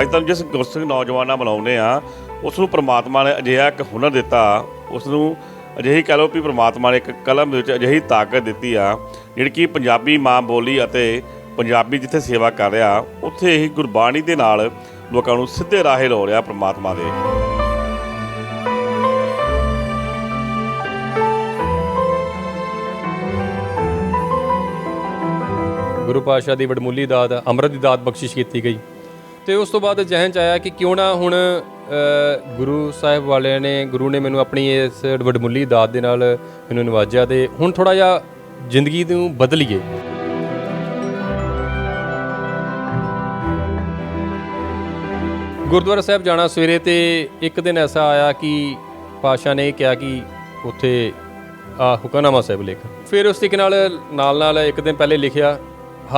ਅੱਜ ਤੁਹਾਨੂੰ ਜਿਸ ਗੁਰਸਿੱਖ ਨੌਜਵਾਨਾਂ ਬੁਲਾਉਂਦੇ ਆ ਉਸ ਨੂੰ ਪ੍ਰਮਾਤਮਾ ਨੇ ਅਜਿਹਾ ਇੱਕ ਹੁਨਰ ਦਿੱਤਾ, ਉਸ ਨੂੰ ਅਜਿਹੀ ਕਹਿ ਲਓ ਵੀ ਪ੍ਰਮਾਤਮਾ ਨੇ ਇੱਕ ਕਲਮ ਦੇ ਵਿੱਚ ਅਜਿਹੀ ਤਾਕਤ ਦਿੱਤੀ ਆ, ਜਿਹੜੀ ਕਿ ਪੰਜਾਬੀ ਮਾਂ ਬੋਲੀ ਅਤੇ ਪੰਜਾਬੀ ਜਿੱਥੇ ਸੇਵਾ ਕਰ ਰਿਹਾ, ਉੱਥੇ ਹੀ ਗੁਰਬਾਣੀ ਦੇ ਨਾਲ ਲੋਕਾਂ ਨੂੰ ਸਿੱਧੇ ਰਾਹੇ ਲਾਉ ਰਿਹਾ ਪ੍ਰਮਾਤਮਾ ਦੇ। ਗੁਰੂ ਪਾਤਸ਼ਾਹ ਦੀ ਵਡਮੁੱਲੀ ਦਾਤ, ਅੰਮ੍ਰਿਤ ਦੀ ਦਾਤ ਬਖਸ਼ਿਸ਼ ਕੀਤੀ ਗਈ। ਤੇ ਉਸ ਤੋਂ ਬਾਅਦ ਜਹਨ ਚ ਆਇਆ ਕਿ ਕਿਉਂ ਨਾ ਹੁਣ ਗੁਰੂ ਸਾਹਿਬ ਵਾਲਿਆਂ ਨੇ, ਗੁਰੂ ਨੇ ਮੈਨੂੰ ਆਪਣੀ ਇਸ ਵਡਮੁੱਲੀ ਦਾਤ ਦੇ ਨਾਲ ਮੈਨੂੰ ਨਵਾਜਿਆ ਤੇ ਹੁਣ ਥੋੜਾ ਜਿਹਾ ਜ਼ਿੰਦਗੀ ਨੂੰ ਬਦਲੀਏ। ਗੁਰਦੁਆਰਾ ਸਾਹਿਬ ਜਾਣਾ ਸਵੇਰੇ ਤੇ ਇੱਕ ਦਿਨ ਐਸਾ ਆਇਆ ਕਿ ਪਾਸ਼ਾ ਨੇ ਕਿਹਾ ਕਿ ਉੱਥੇ ਆ ਹੁਕਮਨਾਮਾ ਸਾਹਿਬ ਲਿਖ। ਫਿਰ ਉਸ ਤਰੀਕੇ ਨਾਲ ਨਾਲ ਨਾਲ ਇੱਕ ਦਿਨ ਪਹਿਲੇ ਲਿਖਿਆ,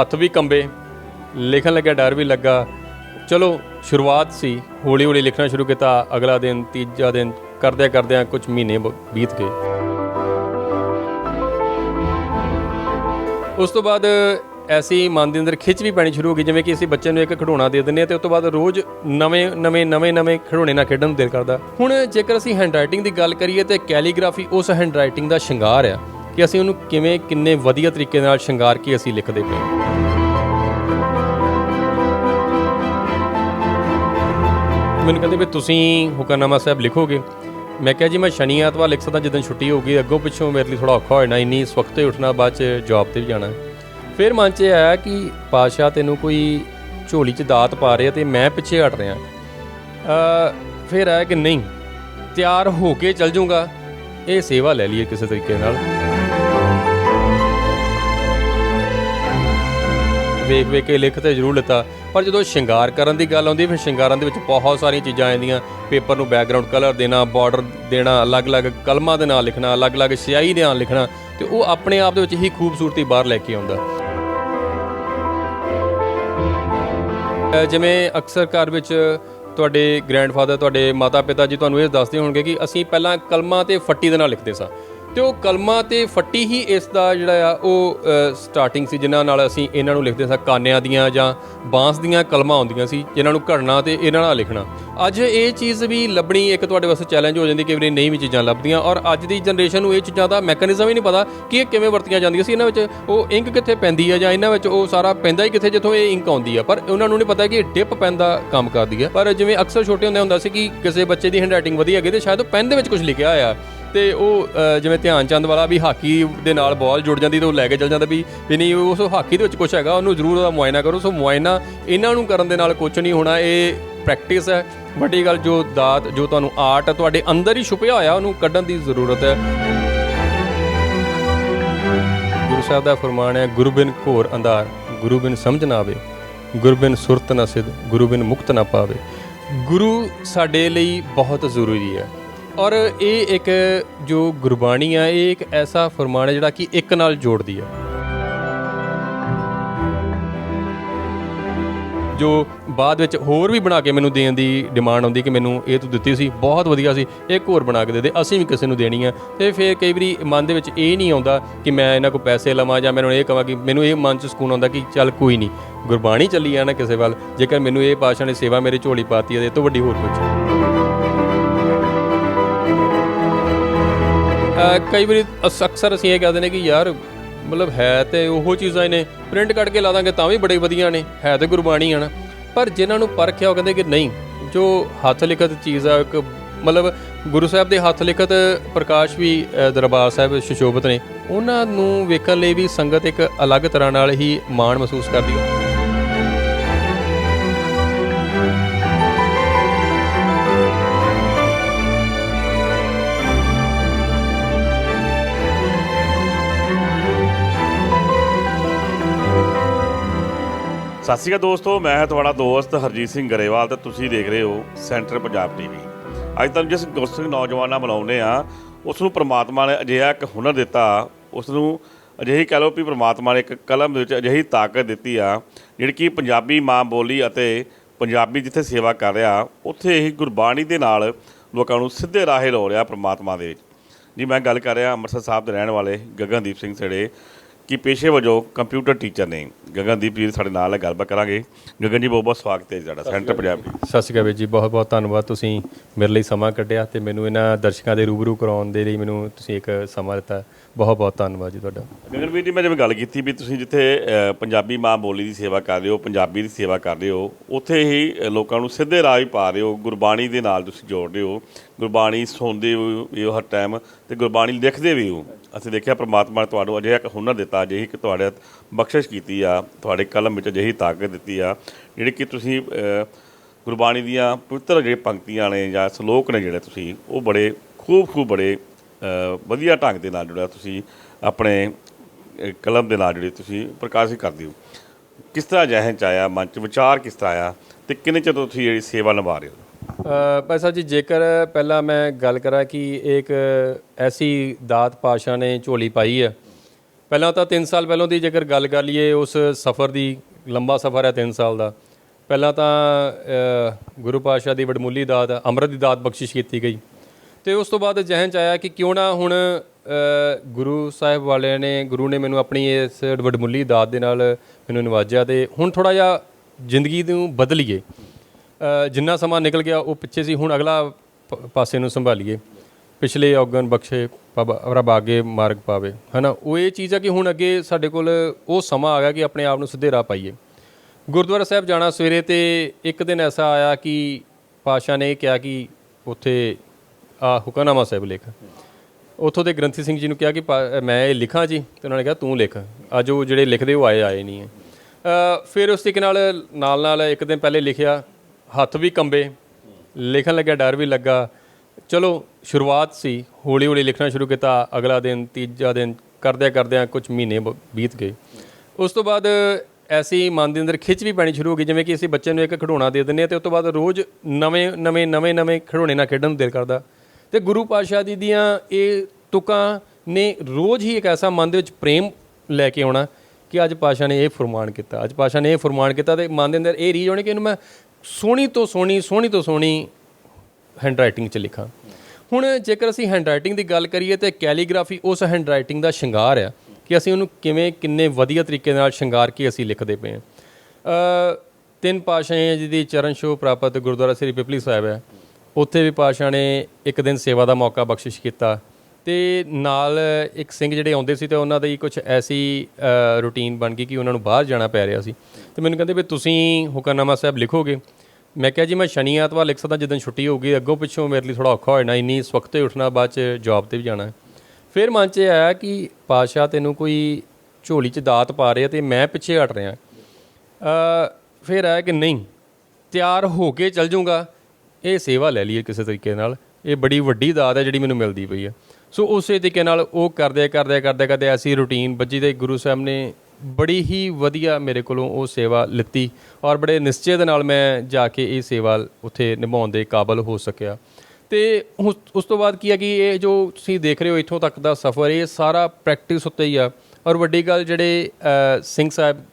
ਹੱਥ ਵੀ ਕੰਬੇ, ਲਿਖਣ ਲੱਗਿਆ, ਡਰ ਵੀ ਲੱਗਾ। ਚਲੋ, ਸ਼ੁਰੂਆਤ ਸੀ। ਹੌਲੀ ਹੌਲੀ ਲਿਖਣਾ ਸ਼ੁਰੂ ਕੀਤਾ। ਅਗਲਾ ਦਿਨ, ਤੀਜਾ ਦਿਨ, ਕਰਦਿਆਂ ਕਰਦਿਆਂ ਕੁਝ ਮਹੀਨੇ ਬ- ਬੀਤ ਗਏ। ਉਸ ਤੋਂ ਬਾਅਦ ਐਸੀ ਮਨ ਦੇ ਅੰਦਰ ਖਿੱਚ ਵੀ ਪੈਣੀ ਸ਼ੁਰੂ ਹੋ ਗਈ, ਜਿਵੇਂ ਕਿ ਅਸੀਂ ਬੱਚੇ ਨੂੰ ਇੱਕ ਖਿਡੌਣਾ ਦੇ ਦਿੰਦੇ ਆ ਤੇ ਉਸ ਤੋਂ ਬਾਅਦ ਰੋਜ਼ ਨਵੇਂ ਨਵੇਂ ਨਵੇਂ ਨਵੇਂ ਖਿਡੌਣੇ ਨਾਲ ਖੇਡਣ ਨੂੰ ਦਿਲ ਕਰਦਾ। ਹੁਣ ਜੇਕਰ ਅਸੀਂ ਹੈਂਡਰਾਈਟਿੰਗ ਦੀ ਗੱਲ ਕਰੀਏ ਤੇ ਕੈਲੀਗ੍ਰਾਫੀ ਉਸ ਹੈਂਡਰਾਈਟਿੰਗ ਦਾ ਸ਼ਿੰਗਾਰ ਆ ਕਿ ਅਸੀਂ ਉਹਨੂੰ ਕਿਵੇਂ, ਕਿੰਨੇ ਵਧੀਆ ਤਰੀਕੇ ਨਾਲ ਸ਼ਿੰਗਾਰ ਕੇ ਅਸੀਂ ਲਿਖਦੇ ਪਏ ਮੈਨੂੰ ਕਹਿੰਦੇ ਵੀ ਤੁਸੀਂ ਹੁਕਮਨਾਮਾ ਸਾਹਿਬ ਲਿਖੋਗੇ। ਮੈਂ ਕਿਹਾ ਜੀ, ਮੈਂ ਸ਼ਨੀ ਐਤਵਾਰ ਲਿਖ ਸਕਦਾ ਜਦੋਂ ਛੁੱਟੀ ਹੋਊਗੀ, ਅੱਗੋਂ ਪਿੱਛੋਂ ਮੇਰੇ ਲਈ ਥੋੜਾ ਔਖਾ ਹੋ ਜਾਣਾ, ਇੰਨੀ ਸਵਖਤੇ ਉੱਠਣਾ, ਬਾਅਦ ਚ ਜੌਬ ਤੇ ਵੀ ਜਾਣਾ। ਫਿਰ ਮਨ 'ਚ ਇਹ ਆਇਆ ਕਿ ਪਾਸ਼ਾ ਤੈਨੂੰ ਕੋਈ ਝੋਲੀ 'ਚ ਦਾਤ ਪਾ ਰਿਹਾ ਤੇ ਮੈਂ ਪਿੱਛੇ ਹਟ ਰਿਹਾ। ਅ ਫਿਰ ਆਇਆ ਕਿ ਨਹੀਂ, ਤਿਆਰ ਹੋ ਕੇ ਚੱਲ ਜਾਊਗਾ। ਇਹ ਸੇਵਾ ਲੈ ਲਈਏ ਕਿਸੇ ਤਰੀਕੇ ਨਾਲ। ਵੇਖ ਵੇਖ ਕੇ ਲਿਖ ਤੇ ਜ਼ਰੂਰ ਲਿੱਤਾ। ਪਰ ਜਦੋਂ ਸ਼ਿੰਗਾਰ ਕਰਨ ਦੀ ਗੱਲ ਆਉਂਦੀ, ਫਿਰ ਸ਼ਿੰਗਾਰਾਂ ਦੇ ਵਿੱਚ ਬਹੁਤ ਸਾਰੀਆਂ ਚੀਜ਼ਾਂ ਆਉਂਦੀਆਂ। ਪੇਪਰ ਨੂੰ ਬੈਕਗ੍ਰਾਉਂਡ ਕਲਰ ਦੇਣਾ ਬਾਰਡਰ ਦੇਣਾ, ਅਲੱਗ-ਅਲੱਗ ਕਲਮਾਂ ਦੇ ਨਾਲ ਲਿਖਣਾ, ਅਲੱਗ-ਅਲੱਗ ਸਿਆਹੀ ਦੇ ਨਾਲ ਲਿਖਣਾ, ਤੇ ਉਹ ਆਪਣੇ ਆਪ ਦੇ ਵਿੱਚ ਹੀ ਖੂਬਸੂਰਤੀ ਬਾਹਰ ਲੈ ਕੇ ਆਉਂਦਾ। ਜਿਵੇਂ ਅਕਸਰ ਘਰ ਵਿੱਚ ਤੁਹਾਡੇ ਗ੍ਰੈਂਡਫਾਦਰ ਤੁਹਾਡੇ ਮਾਤਾ-ਪਿਤਾ ਜੀ ਤੁਹਾਨੂੰ ਇਹ ਦੱਸਦੇ ਹੋਣਗੇ ਕਿ ਅਸੀਂ ਪਹਿਲਾਂ ਕਲਮਾਂ ਤੇ ਫੱਟੀ ਦੇ ਨਾਲ ਲਿਖਦੇ ਸਾਂ। ਤੇ ਉਹ ਕਲਮਾਂ ਤੇ ਫੱਟੀ ਹੀ ਇਸ ਦਾ ਜਿਹੜਾ ਆ, ਉਹ ਸਟਾਰਟਿੰਗ ਸੀ, ਜਿਨ੍ਹਾਂ ਨਾਲ ਅਸੀਂ ਇਹਨਾਂ ਨੂੰ ਲਿਖਦੇ ਸਾਂ, ਕਾਨਿਆਂ ਦੀਆਂ ਜਾਂ ਬਾਂਸ ਦੀਆਂ ਕਲਮਾਂ ਆਉਂਦੀਆਂ ਸੀ, ਜਿਨ੍ਹਾਂ ਨੂੰ ਘੜਨਾ ਤੇ ਇਹਨਾਂ ਨਾਲ ਲਿਖਣਾ। ਅੱਜ ਇਹ ਚੀਜ਼ ਵੀ ਲੱਭਣੀ ਇੱਕ ਤੁਹਾਡੇ ਵਾਸਤੇ ਚੈਲੰਜ ਹੋ ਜਾਂਦੀ ਕਿ ਵੀਰੇ ਨਹੀਂ ਵੀ ਚੀਜ਼ਾਂ ਲੱਭਦੀਆਂ, ਔਰ ਅੱਜ ਦੀ ਜਨਰੇਸ਼ਨ ਨੂੰ ਇਹ ਚੀਜ਼ਾਂ ਦਾ ਮੈਕੈਨਿਜ਼ਮ ਹੀ ਨਹੀਂ ਪਤਾ ਕਿ ਇਹ ਕਿਵੇਂ ਵਰਤੀਆਂ ਜਾਂਦੀਆਂ ਸੀ, ਇਹਨਾਂ ਵਿੱਚ ਉਹ ਇੰਕ ਕਿੱਥੇ ਪੈਂਦੀ ਆ ਜਾਂ ਇਹਨਾਂ ਵਿੱਚ ਉਹ ਸਾਰਾ ਪੈਂਦਾ ਹੀ ਕਿੱਥੇ ਜਿੱਥੋਂ ਇਹ ਇੰਕ ਆਉਂਦੀ ਆ। ਪਰ ਉਹਨਾਂ ਨੂੰ ਨਹੀਂ ਪਤਾ ਕਿ ਇਹ ਡਿਪ ਪੈਨ ਦਾ ਕੰਮ ਕਰਦੀ ਆ। ਪਰ ਜਿਵੇਂ ਅਕਸਰ ਛੋਟੇ ਹੁੰਦੇ ਹੁੰਦਾ ਸੀ ਕਿ ਕਿਸੇ ਬੱਚੇ ਦੀ ਹੈਂਡਰਾਈਟਿੰਗ ਵਧੀਆ ਹੈਗੀ ਤੇ ਸ਼ਾਇਦ ਉਹ ਪੈਨ ਦੇ ਵਿੱਚ ਕੁਝ ਲਿਖਿਆ ਆ ਤੇ ਉਹ ਅ, ਜਿਵੇਂ ਧਿਆਨ ਚੰਦ ਵਾਲਾ ਵੀ ਹਾਕੀ ਦੇ ਨਾਲ ਬਾਲ ਜੁੜ ਜਾਂਦੀ ਤੇ ਉਹ ਲੈ ਕੇ ਚੱਲ ਜਾਂਦਾ ਵੀ ਵੀ ਨਹੀਂ ਉਸ ਹਾਕੀ ਦੇ ਵਿੱਚ ਕੁਝ ਹੈਗਾ ਉਹਨੂੰ ਜ਼ਰੂਰ ਉਹਦਾ ਮੁਆਇਨਾ ਕਰੋ। ਸੋ ਮੁਆਇਨਾ ਇਹਨਾਂ ਨੂੰ ਕਰਨ ਦੇ ਨਾਲ ਕੁਝ ਨਹੀਂ ਹੋਣਾ ਇਹ ਪ੍ਰੈਕਟਿਸ ਹੈ। ਵੱਡੀ ਗੱਲ ਜੋ ਦਾਤ ਜੋ ਤੁਹਾਨੂੰ ਆਰਟ ਤੁਹਾਡੇ ਅੰਦਰ ਹੀ ਛੁਪਿਆ ਹੋਇਆ ਉਹਨੂੰ ਕੱਢਣ ਦੀ ਜ਼ਰੂਰਤ ਹੈ। ਗੁਰੂ ਸਾਹਿਬ ਦਾ ਫਰਮਾਨ ਹੈ ਗੁਰੂ ਬਿਨ ਘੋਰ ਅੰਧਾਰ ਗੁਰੂ ਬਿਨ ਸਮਝ ਨਾ ਆਵੇ। ਗੁਰੂ ਬਿਨ ਸੁਰਤ ਨਾ ਸਿਧ ਗੁਰੂ ਬਿਨ ਮੁਕਤ ਨਾ ਪਾਵੇ। ਗੁਰੂ ਸਾਡੇ ਲਈ ਬਹੁਤ ਜ਼ਰੂਰੀ ਹੈ। ਔਰ ਇਹ ਇੱਕ ਜੋ ਗੁਰਬਾਣੀ ਆ, ਇਹ ਇੱਕ ਐਸਾ ਫਰਮਾਨ ਹੈ ਜਿਹੜਾ ਕਿ ਇੱਕ ਨਾਲ ਜੋੜਦੀ ਹੈ ਜੋ ਬਾਅਦ ਵਿੱਚ ਹੋਰ ਵੀ ਬਣਾ ਕੇ ਮੈਨੂੰ ਦੇਣ ਦੀ ਡਿਮਾਂਡ ਆਉਂਦੀ ਕਿ ਮੈਨੂੰ ਇਹ ਤੂੰ ਦਿੱਤੀ ਸੀ, ਬਹੁਤ ਵਧੀਆ ਸੀ, ਇੱਕ ਹੋਰ ਬਣਾ ਕੇ ਦੇ ਦੇ, ਅਸੀਂ ਵੀ ਕਿਸੇ ਨੂੰ ਦੇਣੀ ਆ। ਤੇ ਫਿਰ ਕਈ ਵਾਰੀ ਮਨ ਦੇ ਵਿੱਚ ਇਹ ਨਹੀਂ ਆਉਂਦਾ ਕਿ ਮੈਂ ਇਹਨਾਂ ਕੋ ਪੈਸੇ ਲਵਾਂ ਜਾਂ ਮੈਨੂੰ ਇਹ ਕਹਾਂ ਕਿ ਮੈਨੂੰ ਇਹ ਮਨ 'ਚ ਸਕੂਨ ਆਉਂਦਾ ਕਿ ਚੱਲ ਕੋਈ ਨਹੀਂ, ਗੁਰਬਾਣੀ ਚੱਲੀ ਆ ਨਾ ਕਿਸੇ ਵੱਲ, ਜੇਕਰ ਮੈਨੂੰ ਇਹ ਪਾਤਸ਼ਾਹ ਨੇ ਸੇਵਾ ਮੇਰੇ ਝੋਲੀ ਪਾਤੀ ਹੈ ਇਹ ਤੋਂ ਵੱਡੀ ਹੋਰ ਕੁਝ ਕਈ ਵਾਰੀ ਅਸ- ਅਕਸਰ ਅਸੀਂ ਇਹ ਕਹਿੰਦੇ ਨੇ ਕਿ ਯਾਰ ਮਤਲਬ ਹੈ ਤੇ ਉਹੋ ਚੀਜ਼ਾਂ ਹੀ ਨੇ ਪ੍ਰਿੰਟ ਕੱਢ ਕੇ ਲਾ ਦਾਂਗੇ ਤਾਂ ਵੀ ਬੜੇ ਵਧੀਆ ਨੇ ਹੈ ਤੇ ਗੁਰਬਾਣੀ ਆ ਨਾ। ਪਰ ਜਿਨ੍ਹਾਂ ਨੂੰ ਪਰਖਿਆ ਉਹ ਕਹਿੰਦੇ ਕਿ ਨਹੀਂ ਜੋ ਹੱਥ ਲਿਖਤ ਚੀਜ਼ ਆ ਇੱਕ ਮਤਲਬ ਗੁਰੂ ਸਾਹਿਬ ਦੇ ਹੱਥ ਲਿਖਤ ਪ੍ਰਕਾਸ਼ ਵੀ ਅ, ਦਰਬਾਰ ਸਾਹਿਬ ਸੁਸ਼ੋਭਿਤ ਨੇ ਉਹਨਾਂ ਨੂੰ ਵੇਖਣ ਲਈ ਵੀ ਸੰਗਤ ਇੱਕ ਅਲੱਗ ਤਰ੍ਹਾਂ ਨਾਲ ਹੀ ਮਾਣ ਮਹਿਸੂਸ ਕਰਦੀ ਹੈ। ਸਤਿ ਸ਼੍ਰੀ ਅਕਾਲ ਦੋਸਤੋ, ਮੈਂ ਹਾਂ ਤੁਹਾਡਾ ਦੋਸਤ ਹਰਜੀਤ ਸਿੰਘ ਗਰੇਵਾਲ ਤੇ ਤੁਸੀਂ ਦੇਖ ਰਹੇ ਹੋ ਸੈਂਟਰ ਪੰਜਾਬ ਟੀਵੀ ਅੱਜ ਤੁਹਾਨੂੰ ਜਿਸ ਗੁਰਸਿੱਖ ਨੌਜਵਾਨਾਂ ਬੁਲਾਉਂਦੇ ਆ ਉਸ ਨੂੰ ਪ੍ਰਮਾਤਮਾ ਨੇ ਅਜਿਹਾ ਇੱਕ ਹੁਨਰ ਦਿੱਤਾ ਉਸ ਨੂੰ ਅਜਿਹੀ ਕਹਿ ਲਓ ਵੀ ਪ੍ਰਮਾਤਮਾ ਨੇ ਇੱਕ ਕਲਮ ਦੇ ਵਿੱਚ ਅਜਿਹੀ ਤਾਕਤ ਦਿੱਤੀ ਆ, ਜਿਹੜੀ ਕਿ ਪੰਜਾਬੀ ਮਾਂ ਬੋਲੀ ਅਤੇ ਪੰਜਾਬੀ ਜਿੱਥੇ ਸੇਵਾ ਕਰ ਰਿਹਾ, ਉੱਥੇ ਹੀ ਗੁਰਬਾਣੀ ਦੇ ਨਾਲ ਲੋਕਾਂ ਨੂੰ ਸਿੱਧੇ ਰਾਹੇ ਲਾਉ ਰਿਹਾ ਪ੍ਰਮਾਤਮਾ ਦੇ ਵਿੱਚ। ਜੀ, ਮੈਂ ਗੱਲ ਕਰ ਰਿਹਾ ਅੰਮ੍ਰਿਤਸਰ ਸਾਹਿਬ ਦੇ ਰਹਿਣ ਵਾਲੇ ਗਗਨਦੀਪ ਸਿੰਘ ਸੜੇ। ਕਿ ਪੇਸ਼ੇ ਵਜੋਂ ਕੰਪਿਊਟਰ ਟੀਚਰ ਨੇ ਗਗਨਦੀਪ ਜੀ ਸਾਡੇ ਨਾਲ ਹੈ ਗੱਲਬਾਤ ਕਰਾਂਗੇ। ਗਗਨ ਜੀ ਬਹੁਤ ਬਹੁਤ ਸਵਾਗਤ ਹੈ ਜੀ ਤੁਹਾਡਾ ਸੈਂਟਰ ਪੰਜਾਬ ਦੀ। ਸਤਿ ਸ਼੍ਰੀ ਅਕਾਲ ਵੀਰ ਜੀ ਬਹੁਤ ਬਹੁਤ ਧੰਨਵਾਦ ਤੁਸੀਂ ਮੇਰੇ ਲਈ ਸਮਾਂ ਕੱਢਿਆ ਤੇ ਮੈਨੂੰ ਇਹਨਾਂ ਦਰਸ਼ਕਾਂ ਦੇ ਰੂਬਰੂ ਕਰਾਉਣ ਦੇ ਲਈ ਮੈਨੂੰ ਤੁਸੀਂ ਇੱਕ ਸਮਾਂ ਦਿੱਤਾ। ਬਹੁਤ ਬਹੁਤ ਧੰਨਵਾਦ ਜੀ ਤੁਹਾਡਾ। ਗਗਨਵੀਰ ਜੀ ਮੈਂ ਜਿਵੇਂ ਗੱਲ ਕੀਤੀ ਵੀ ਤੁਸੀਂ ਜਿੱਥੇ ਅ, ਪੰਜਾਬੀ ਮਾਂ ਬੋਲੀ ਦੀ ਸੇਵਾ ਕਰ ਰਹੇ ਹੋ ਪੰਜਾਬੀ ਦੀ ਸੇਵਾ ਕਰ ਰਹੇ ਹੋ ਉੱਥੇ ਹੀ ਅ, ਲੋਕਾਂ ਨੂੰ ਸਿੱਧੇ ਰਾਹ ਹੀ ਪਾ ਰਹੇ ਹੋ ਗੁਰਬਾਣੀ ਦੇ ਨਾਲ ਤੁਸੀਂ ਜੋੜ ਰਹੇ ਹੋ। ਗੁਰਬਾਣੀ ਸੁਣਦੇ ਹੋ ਵੀ ਹੋ ਹਰ ਟਾਈਮ ਤੇ ਗੁਰਬਾਣੀ ਲਿਖਦੇ ਵੀ ਹੋ। ਅਸੀਂ ਦੇਖਿਆ ਪ੍ਰਮਾਤਮਾ ਨੇ ਤੁਹਾਨੂੰ ਅਜਿਹਾ ਇੱਕ ਹੁਨਰ ਦਿੱਤਾ ਅਜਿਹੀ ਇੱਕ ਤੁਹਾਡੇ ਬਖਸ਼ਿਸ਼ ਕੀਤੀ ਆ ਤੁਹਾਡੇ ਕਲਮ ਵਿੱਚ ਅਜਿਹੀ ਤਾਕਤ ਦਿੱਤੀ ਆ ਜਿਹੜੀ ਕਿ ਤੁਸੀਂ ਅ, ਗੁਰਬਾਣੀ ਦੀਆਂ ਪਵਿੱਤਰ ਜਿਹੜੇ ਪੰਕਤੀਆਂ ਨੇ ਜਾਂ ਸ਼ਲੋਕ ਨੇ ਜਿਹੜੇ ਤੁਸੀਂ ਉਹ ਬੜੇ ਖੂਬ ਖੂਬ ਬੜੇ ਵਧੀਆ ਢੰਗ ਦੇ ਨਾਲ ਜਿਹੜਾ ਤੁਸੀਂ ਆਪਣੇ ਅ, ਕਲਮ ਦੇ ਨਾਲ ਜਿਹੜੀ ਤੁਸੀਂ ਪ੍ਰਕਾਸ਼ਿਤ ਕਰਦੇ ਹੋ। ਕਿਸ ਤਰ੍ਹਾਂ ਜਹਨ ਚ ਆਇਆ ਮਨ ਚ ਵਿਚਾਰ ਕਿਸ ਤਰ੍ਹਾਂ ਆਇਆ ਤੇ ਕਿੰਨੇ ਚਿਰ ਤੋਂ ਤੁਸੀਂ ਜਿਹੜੀ ਸੇਵਾ ਨਿਭਾ ਰਹੇ ਹੋ? ਭਾਈ ਸਾਹਿਬ ਜੀ ਜੇਕਰ ਪਹਿਲਾਂ ਮੈਂ ਗੱਲ ਕਰਾਂ ਕਿ ਇੱਕ ਐਸੀ ਦਾਤ ਪਾਸ਼ਾ ਨੇ ਝੋਲੀ ਪਾਈ ਹੈ। ਪਹਿਲਾਂ ਤਾਂ 3 ਸਾਲ ਪਹਿਲਾਂ ਦੀ ਜੇਕਰ ਗੱਲ ਕਰ ਲਈਏ ਉਸ ਸਫ਼ਰ ਦੀ ਲੰਬਾ ਸਫ਼ਰ ਹੈ 3 ਸਾਲ ਦਾ। ਪਹਿਲਾਂ ਤਾਂ ਗੁਰੂ ਪਾਸ਼ਾ ਦੀ ਵਡਮੁੱਲੀ ਦਾਤ ਅੰਮ੍ਰਿਤ ਦੀ ਦਾਤ ਬਖਸ਼ਿਸ਼ ਕੀਤੀ ਗਈ। ਤੇ ਉਸ ਤੋਂ ਬਾਅਦ ਜਹਨ ਚ ਆਇਆ ਕਿ ਕਿਉਂ ਨਾ ਹੁਣ ਗੁਰੂ ਸਾਹਿਬ ਵਾਲਿਆਂ ਨੇ, ਗੁਰੂ ਨੇ ਮੈਨੂੰ ਆਪਣੀ ਇਸ ਵਡਮੁੱਲੀ ਦਾਤ ਦੇ ਨਾਲ ਮੈਨੂੰ ਨਿਵਾਜਿਆ ਤੇ ਹੁਣ ਥੋੜਾ ਜਿਹਾ ਜ਼ਿੰਦਗੀ ਨੂੰ ਬਦਲੀਏ। ਜਿੰਨਾ ਸਮਾਂ ਨਿਕਲ ਗਿਆ ਉਹ ਪਿੱਛੇ ਸੀ, ਹੁਣ ਅਗਲਾ ਪ- ਪਾਸੇ ਨੂੰ ਸੰਭਾਲੀਏ। ਪਿਛਲੇ ਔਗਣ ਬਖਸ਼ੇ ਰੱਬ ਅੱਗੇ ਮਾਰਗ ਪਾਵੇ, ਹਨਾ? ਉਹ ਇਹ ਚੀਜ਼ ਆ ਕਿ ਹੁਣ ਅੱਗੇ ਸਾਡੇ ਕੋਲ ਉਹ ਸਮਾਂ ਆ ਗਿਆ ਕਿ ਆਪਣੇ ਆਪ ਨੂੰ ਸਿੱਧੇ ਰਾਹ ਪਾਈਏ। ਗੁਰਦੁਆਰਾ ਸਾਹਿਬ ਜਾਣਾ ਸਵੇਰੇ ਤੇ ਇੱਕ ਦਿਨ ਐਸਾ ਆਇਆ ਕਿ ਪਾਸ਼ਾ ਨੇ ਕਿਹਾ ਕਿ ਉੱਥੇ ਆ ਹੁਕਮਨਾਮਾ ਸਾਹਿਬ ਲਿਖ। ਉੱਥੋਂ ਦੇ ਗ੍ਰੰਥੀ ਸਿੰਘ ਜੀ ਨੂੰ ਕਿਹਾ ਕਿ ਪਾ- ਮੈਂ ਇਹ ਲਿਖਾਂ ਜੀ? ਤੇ ਉਹਨਾਂ ਨੇ ਕਿਹਾ ਤੂੰ ਲਿਖ। ਅੱਜ ਉਹ ਜਿਹੜੇ ਲਿਖਦੇ ਉਹ ਆਏ ਆਏ ਨਹੀਂ ਹੈ। ਅ, ਫਿਰ ਉਸ ਤਰੀਕੇ ਨਾਲ ਨਾਲ ਨਾਲ ਇੱਕ ਦਿਨ ਪਹਿਲੇ ਲਿਖਿਆ ਹੱਥ ਵੀ ਕੰਬੇ ਲਿਖਣ ਲੱਗਿਆ ਡਰ ਵੀ ਲੱਗਾ। ਚਲੋ ਸ਼ੁਰੂਆਤ ਸੀ ਹੌਲੀ ਹੌਲੀ ਲਿਖਣਾ ਸ਼ੁਰੂ ਕੀਤਾ ਅਗਲਾ ਦਿਨ ਤੀਜਾ ਦਿਨ ਕਰਦਿਆਂ ਕਰਦਿਆਂ ਕੁਝ ਮਹੀਨੇ ਬ- ਬੀਤ ਗਏ। ਉਸ ਤੋਂ ਬਾਅਦ ਐਸੀ ਮਨ ਦੇ ਅੰਦਰ ਖਿੱਚ ਵੀ ਪੈਣੀ ਸ਼ੁਰੂ ਹੋ ਗਈ ਜਿਵੇਂ ਕਿ ਅਸੀਂ ਬੱਚੇ ਨੂੰ ਇੱਕ ਖਿਡੌਣਾ ਦੇ ਦਿੰਦੇ ਹਾਂ ਤੇ ਉਸ ਤੋਂ ਬਾਅਦ ਰੋਜ਼ ਨਵੇਂ ਨਵੇਂ ਨਵੇਂ ਨਵੇਂ ਖਿਡੌਣੇ ਨਾਲ ਖੇਡਣ ਨੂੰ ਦਿਲ ਕਰਦਾ। ਤੇ ਗੁਰੂ ਪਾਤਸ਼ਾਹ ਜੀ ਦੀਆਂ ਇਹ ਤੁਕਾਂ ਨੇ ਰੋਜ਼ ਹੀ ਇੱਕ ਐਸਾ ਮਨ ਦੇ ਵਿੱਚ ਪ੍ਰੇਮ ਲੈ ਕੇ ਆਉਣਾ ਕਿ ਅੱਜ ਪਾਸ਼ਾ ਨੇ ਇਹ ਫਰਮਾਨ ਕੀਤਾ, ਅੱਜ ਪਾਸ਼ਾ ਨੇ ਇਹ ਫਰਮਾਨ ਕੀਤਾ ਤੇ ਮਨ ਦੇ ਅੰਦਰ ਇਹ ਰੀਝ ਹੋਣੀ ਕਿ ਇਹਨੂੰ ਮੈਂ ਸੋਹਣੀ ਤੋਂ ਸੋਹਣੀ ਸੋਹਣੀ ਤੋਂ ਸੋਹਣੀ ਹੈਂਡਰਾਈਟਿੰਗ 'ਚ ਲਿਖਾਂ। ਹੁਣ ਜੇਕਰ ਅਸੀਂ ਹੈਂਡਰਾਈਟਿੰਗ ਦੀ ਗੱਲ ਕਰੀਏ ਤੇ ਕੈਲੀਗ੍ਰਾਫੀ ਉਸ ਹੈਂਡਰਾਈਟਿੰਗ ਦਾ ਸ਼ਿੰਗਾਰ ਆ ਕਿ ਅਸੀਂ ਉਹਨੂੰ ਕਿਵੇਂ, ਕਿੰਨੇ ਵਧੀਆ ਤਰੀਕੇ ਨਾਲ ਸ਼ਿੰਗਾਰ ਕੇ ਅਸੀਂ ਲਿਖਦੇ ਪਏ ਹਾਂ। ਤਿੰਨ ਪਾਸ਼ਾਹੀਆਂ ਜਿਹਦੀ ਚਰਨ ਛੋਹ ਪ੍ਰਾਪਤ ਗੁਰਦੁਆਰਾ ਸ੍ਰੀ ਪਿਪਲੀ ਸਾਹਿਬ ਹੈ। ਉੱਥੇ ਵੀ ਪਾਸ਼ਾ ਨੇ ਇੱਕ ਦਿਨ ਸੇਵਾ ਦਾ ਮੌਕਾ ਬਖਸ਼ਿਸ਼ ਕੀਤਾ ਤੇ ਨਾਲ ਇੱਕ ਸਿੰਘ ਜਿਹੜੇ ਆਉਂਦੇ ਸੀ ਤੇ ਉਹਨਾਂ ਦੀ ਕੁਝ ਐਸੀ ਰੂਟੀਨ ਬਣ ਗਈ ਕਿ ਉਹਨਾਂ ਨੂੰ ਬਾਹਰ ਜਾਣਾ ਪੈ ਰਿਹਾ ਸੀ। ਤੇ ਮੈਨੂੰ ਕਹਿੰਦੇ ਵੀ ਤੁਸੀਂ ਹੁਕਮਨਾਮਾ ਸਾਹਿਬ ਲਿਖੋਗੇ? ਮੈਂ ਕਿਹਾ ਜੀ, ਮੈਂ ਸ਼ਨੀ ਐਤਵਾਰ ਲਿਖ ਸਕਦਾ ਜਦੋਂ ਛੁੱਟੀ ਹੋਊਗੀ, ਅੱਗੋਂ ਪਿੱਛੋਂ ਮੇਰੇ ਲਈ ਥੋੜਾ ਔਖਾ ਹੋ ਜਾਣਾ, ਇੰਨੀ ਸਵਖਤੇ ਉੱਠਣਾ, ਬਾਅਦ ਚ ਜੌਬ ਤੇ ਵੀ ਜਾਣਾ। ਫਿਰ ਮਨ 'ਚ ਇਹ ਆਇਆ ਕਿ ਪਾਸ਼ਾ ਤੈਨੂੰ ਕੋਈ ਝੋਲੀ 'ਚ ਦਾਤ ਪਾ ਰਿਹਾ ਤੇ ਮੈਂ ਪਿੱਛੇ ਹਟ ਰਿਹਾ। ਅ, ਫਿਰ ਆਇਆ ਕਿ ਨਹੀਂ, ਤਿਆਰ ਹੋ ਕੇ ਚੱਲ ਜਾਊਂਗਾ। ਇਹ ਸੇਵਾ ਲੈ ਲਈਏ ਕਿਸੇ ਤਰੀਕੇ ਨਾਲ। ਇਹ ਬੜੀ ਵੱਡੀ ਦਾਤ ਹੈ ਜਿਹੜੀ ਮੈਨੂੰ ਮਿਲਦੀ ਪਈ ਹੈ। ਸੋ ਉਸੇ ਤਰੀਕੇ ਨਾਲ ਉਹ ਕਰਦੇ ਕਰਦੇ ਕਰਦੇ ਕਰਦੇ ਐਸੀ ਰੂਟੀਨ ਬੱਜੀ ਦੇ ਗੁਰੂ ਸਾਹਿਬ ਨੇ ਬੜੀ ਹੀ ਵਧੀਆ ਮੇਰੇ ਕੋਲੋਂ ਉਹ ਸੇਵਾ ਲਿੱਤੀ ਔਰ ਬੜੇ ਨਿਸ਼ਚੇ ਦੇ ਨਾਲ ਮੈਂ ਜਾ ਕੇ ਇਹ ਸੇਵਾ ਉੱਥੇ ਨਿਭਾਉਣ ਦੇ ਕਾਬਲ ਹੋ ਸਕਿਆ। ਤੇ ਉਸ ਉਸ ਤੋਂ ਬਾਅਦ ਕੀ ਹੈ ਕਿ ਇਹ ਜੋ ਤੁਸੀਂ ਦੇਖ ਰਹੇ ਹੋ ਇੱਥੋਂ ਤੱਕ ਦਾ ਸਫ਼ਰ, ਇਹ ਸਾਰਾ ਪ੍ਰੈਕਟਿਸ ਉੱਤੇ ਹੀ ਆ। ਔਰ ਵੱਡੀ ਗੱਲ ਜਿਹੜੇ ਸਿੰਘ ਸਾਹਿਬ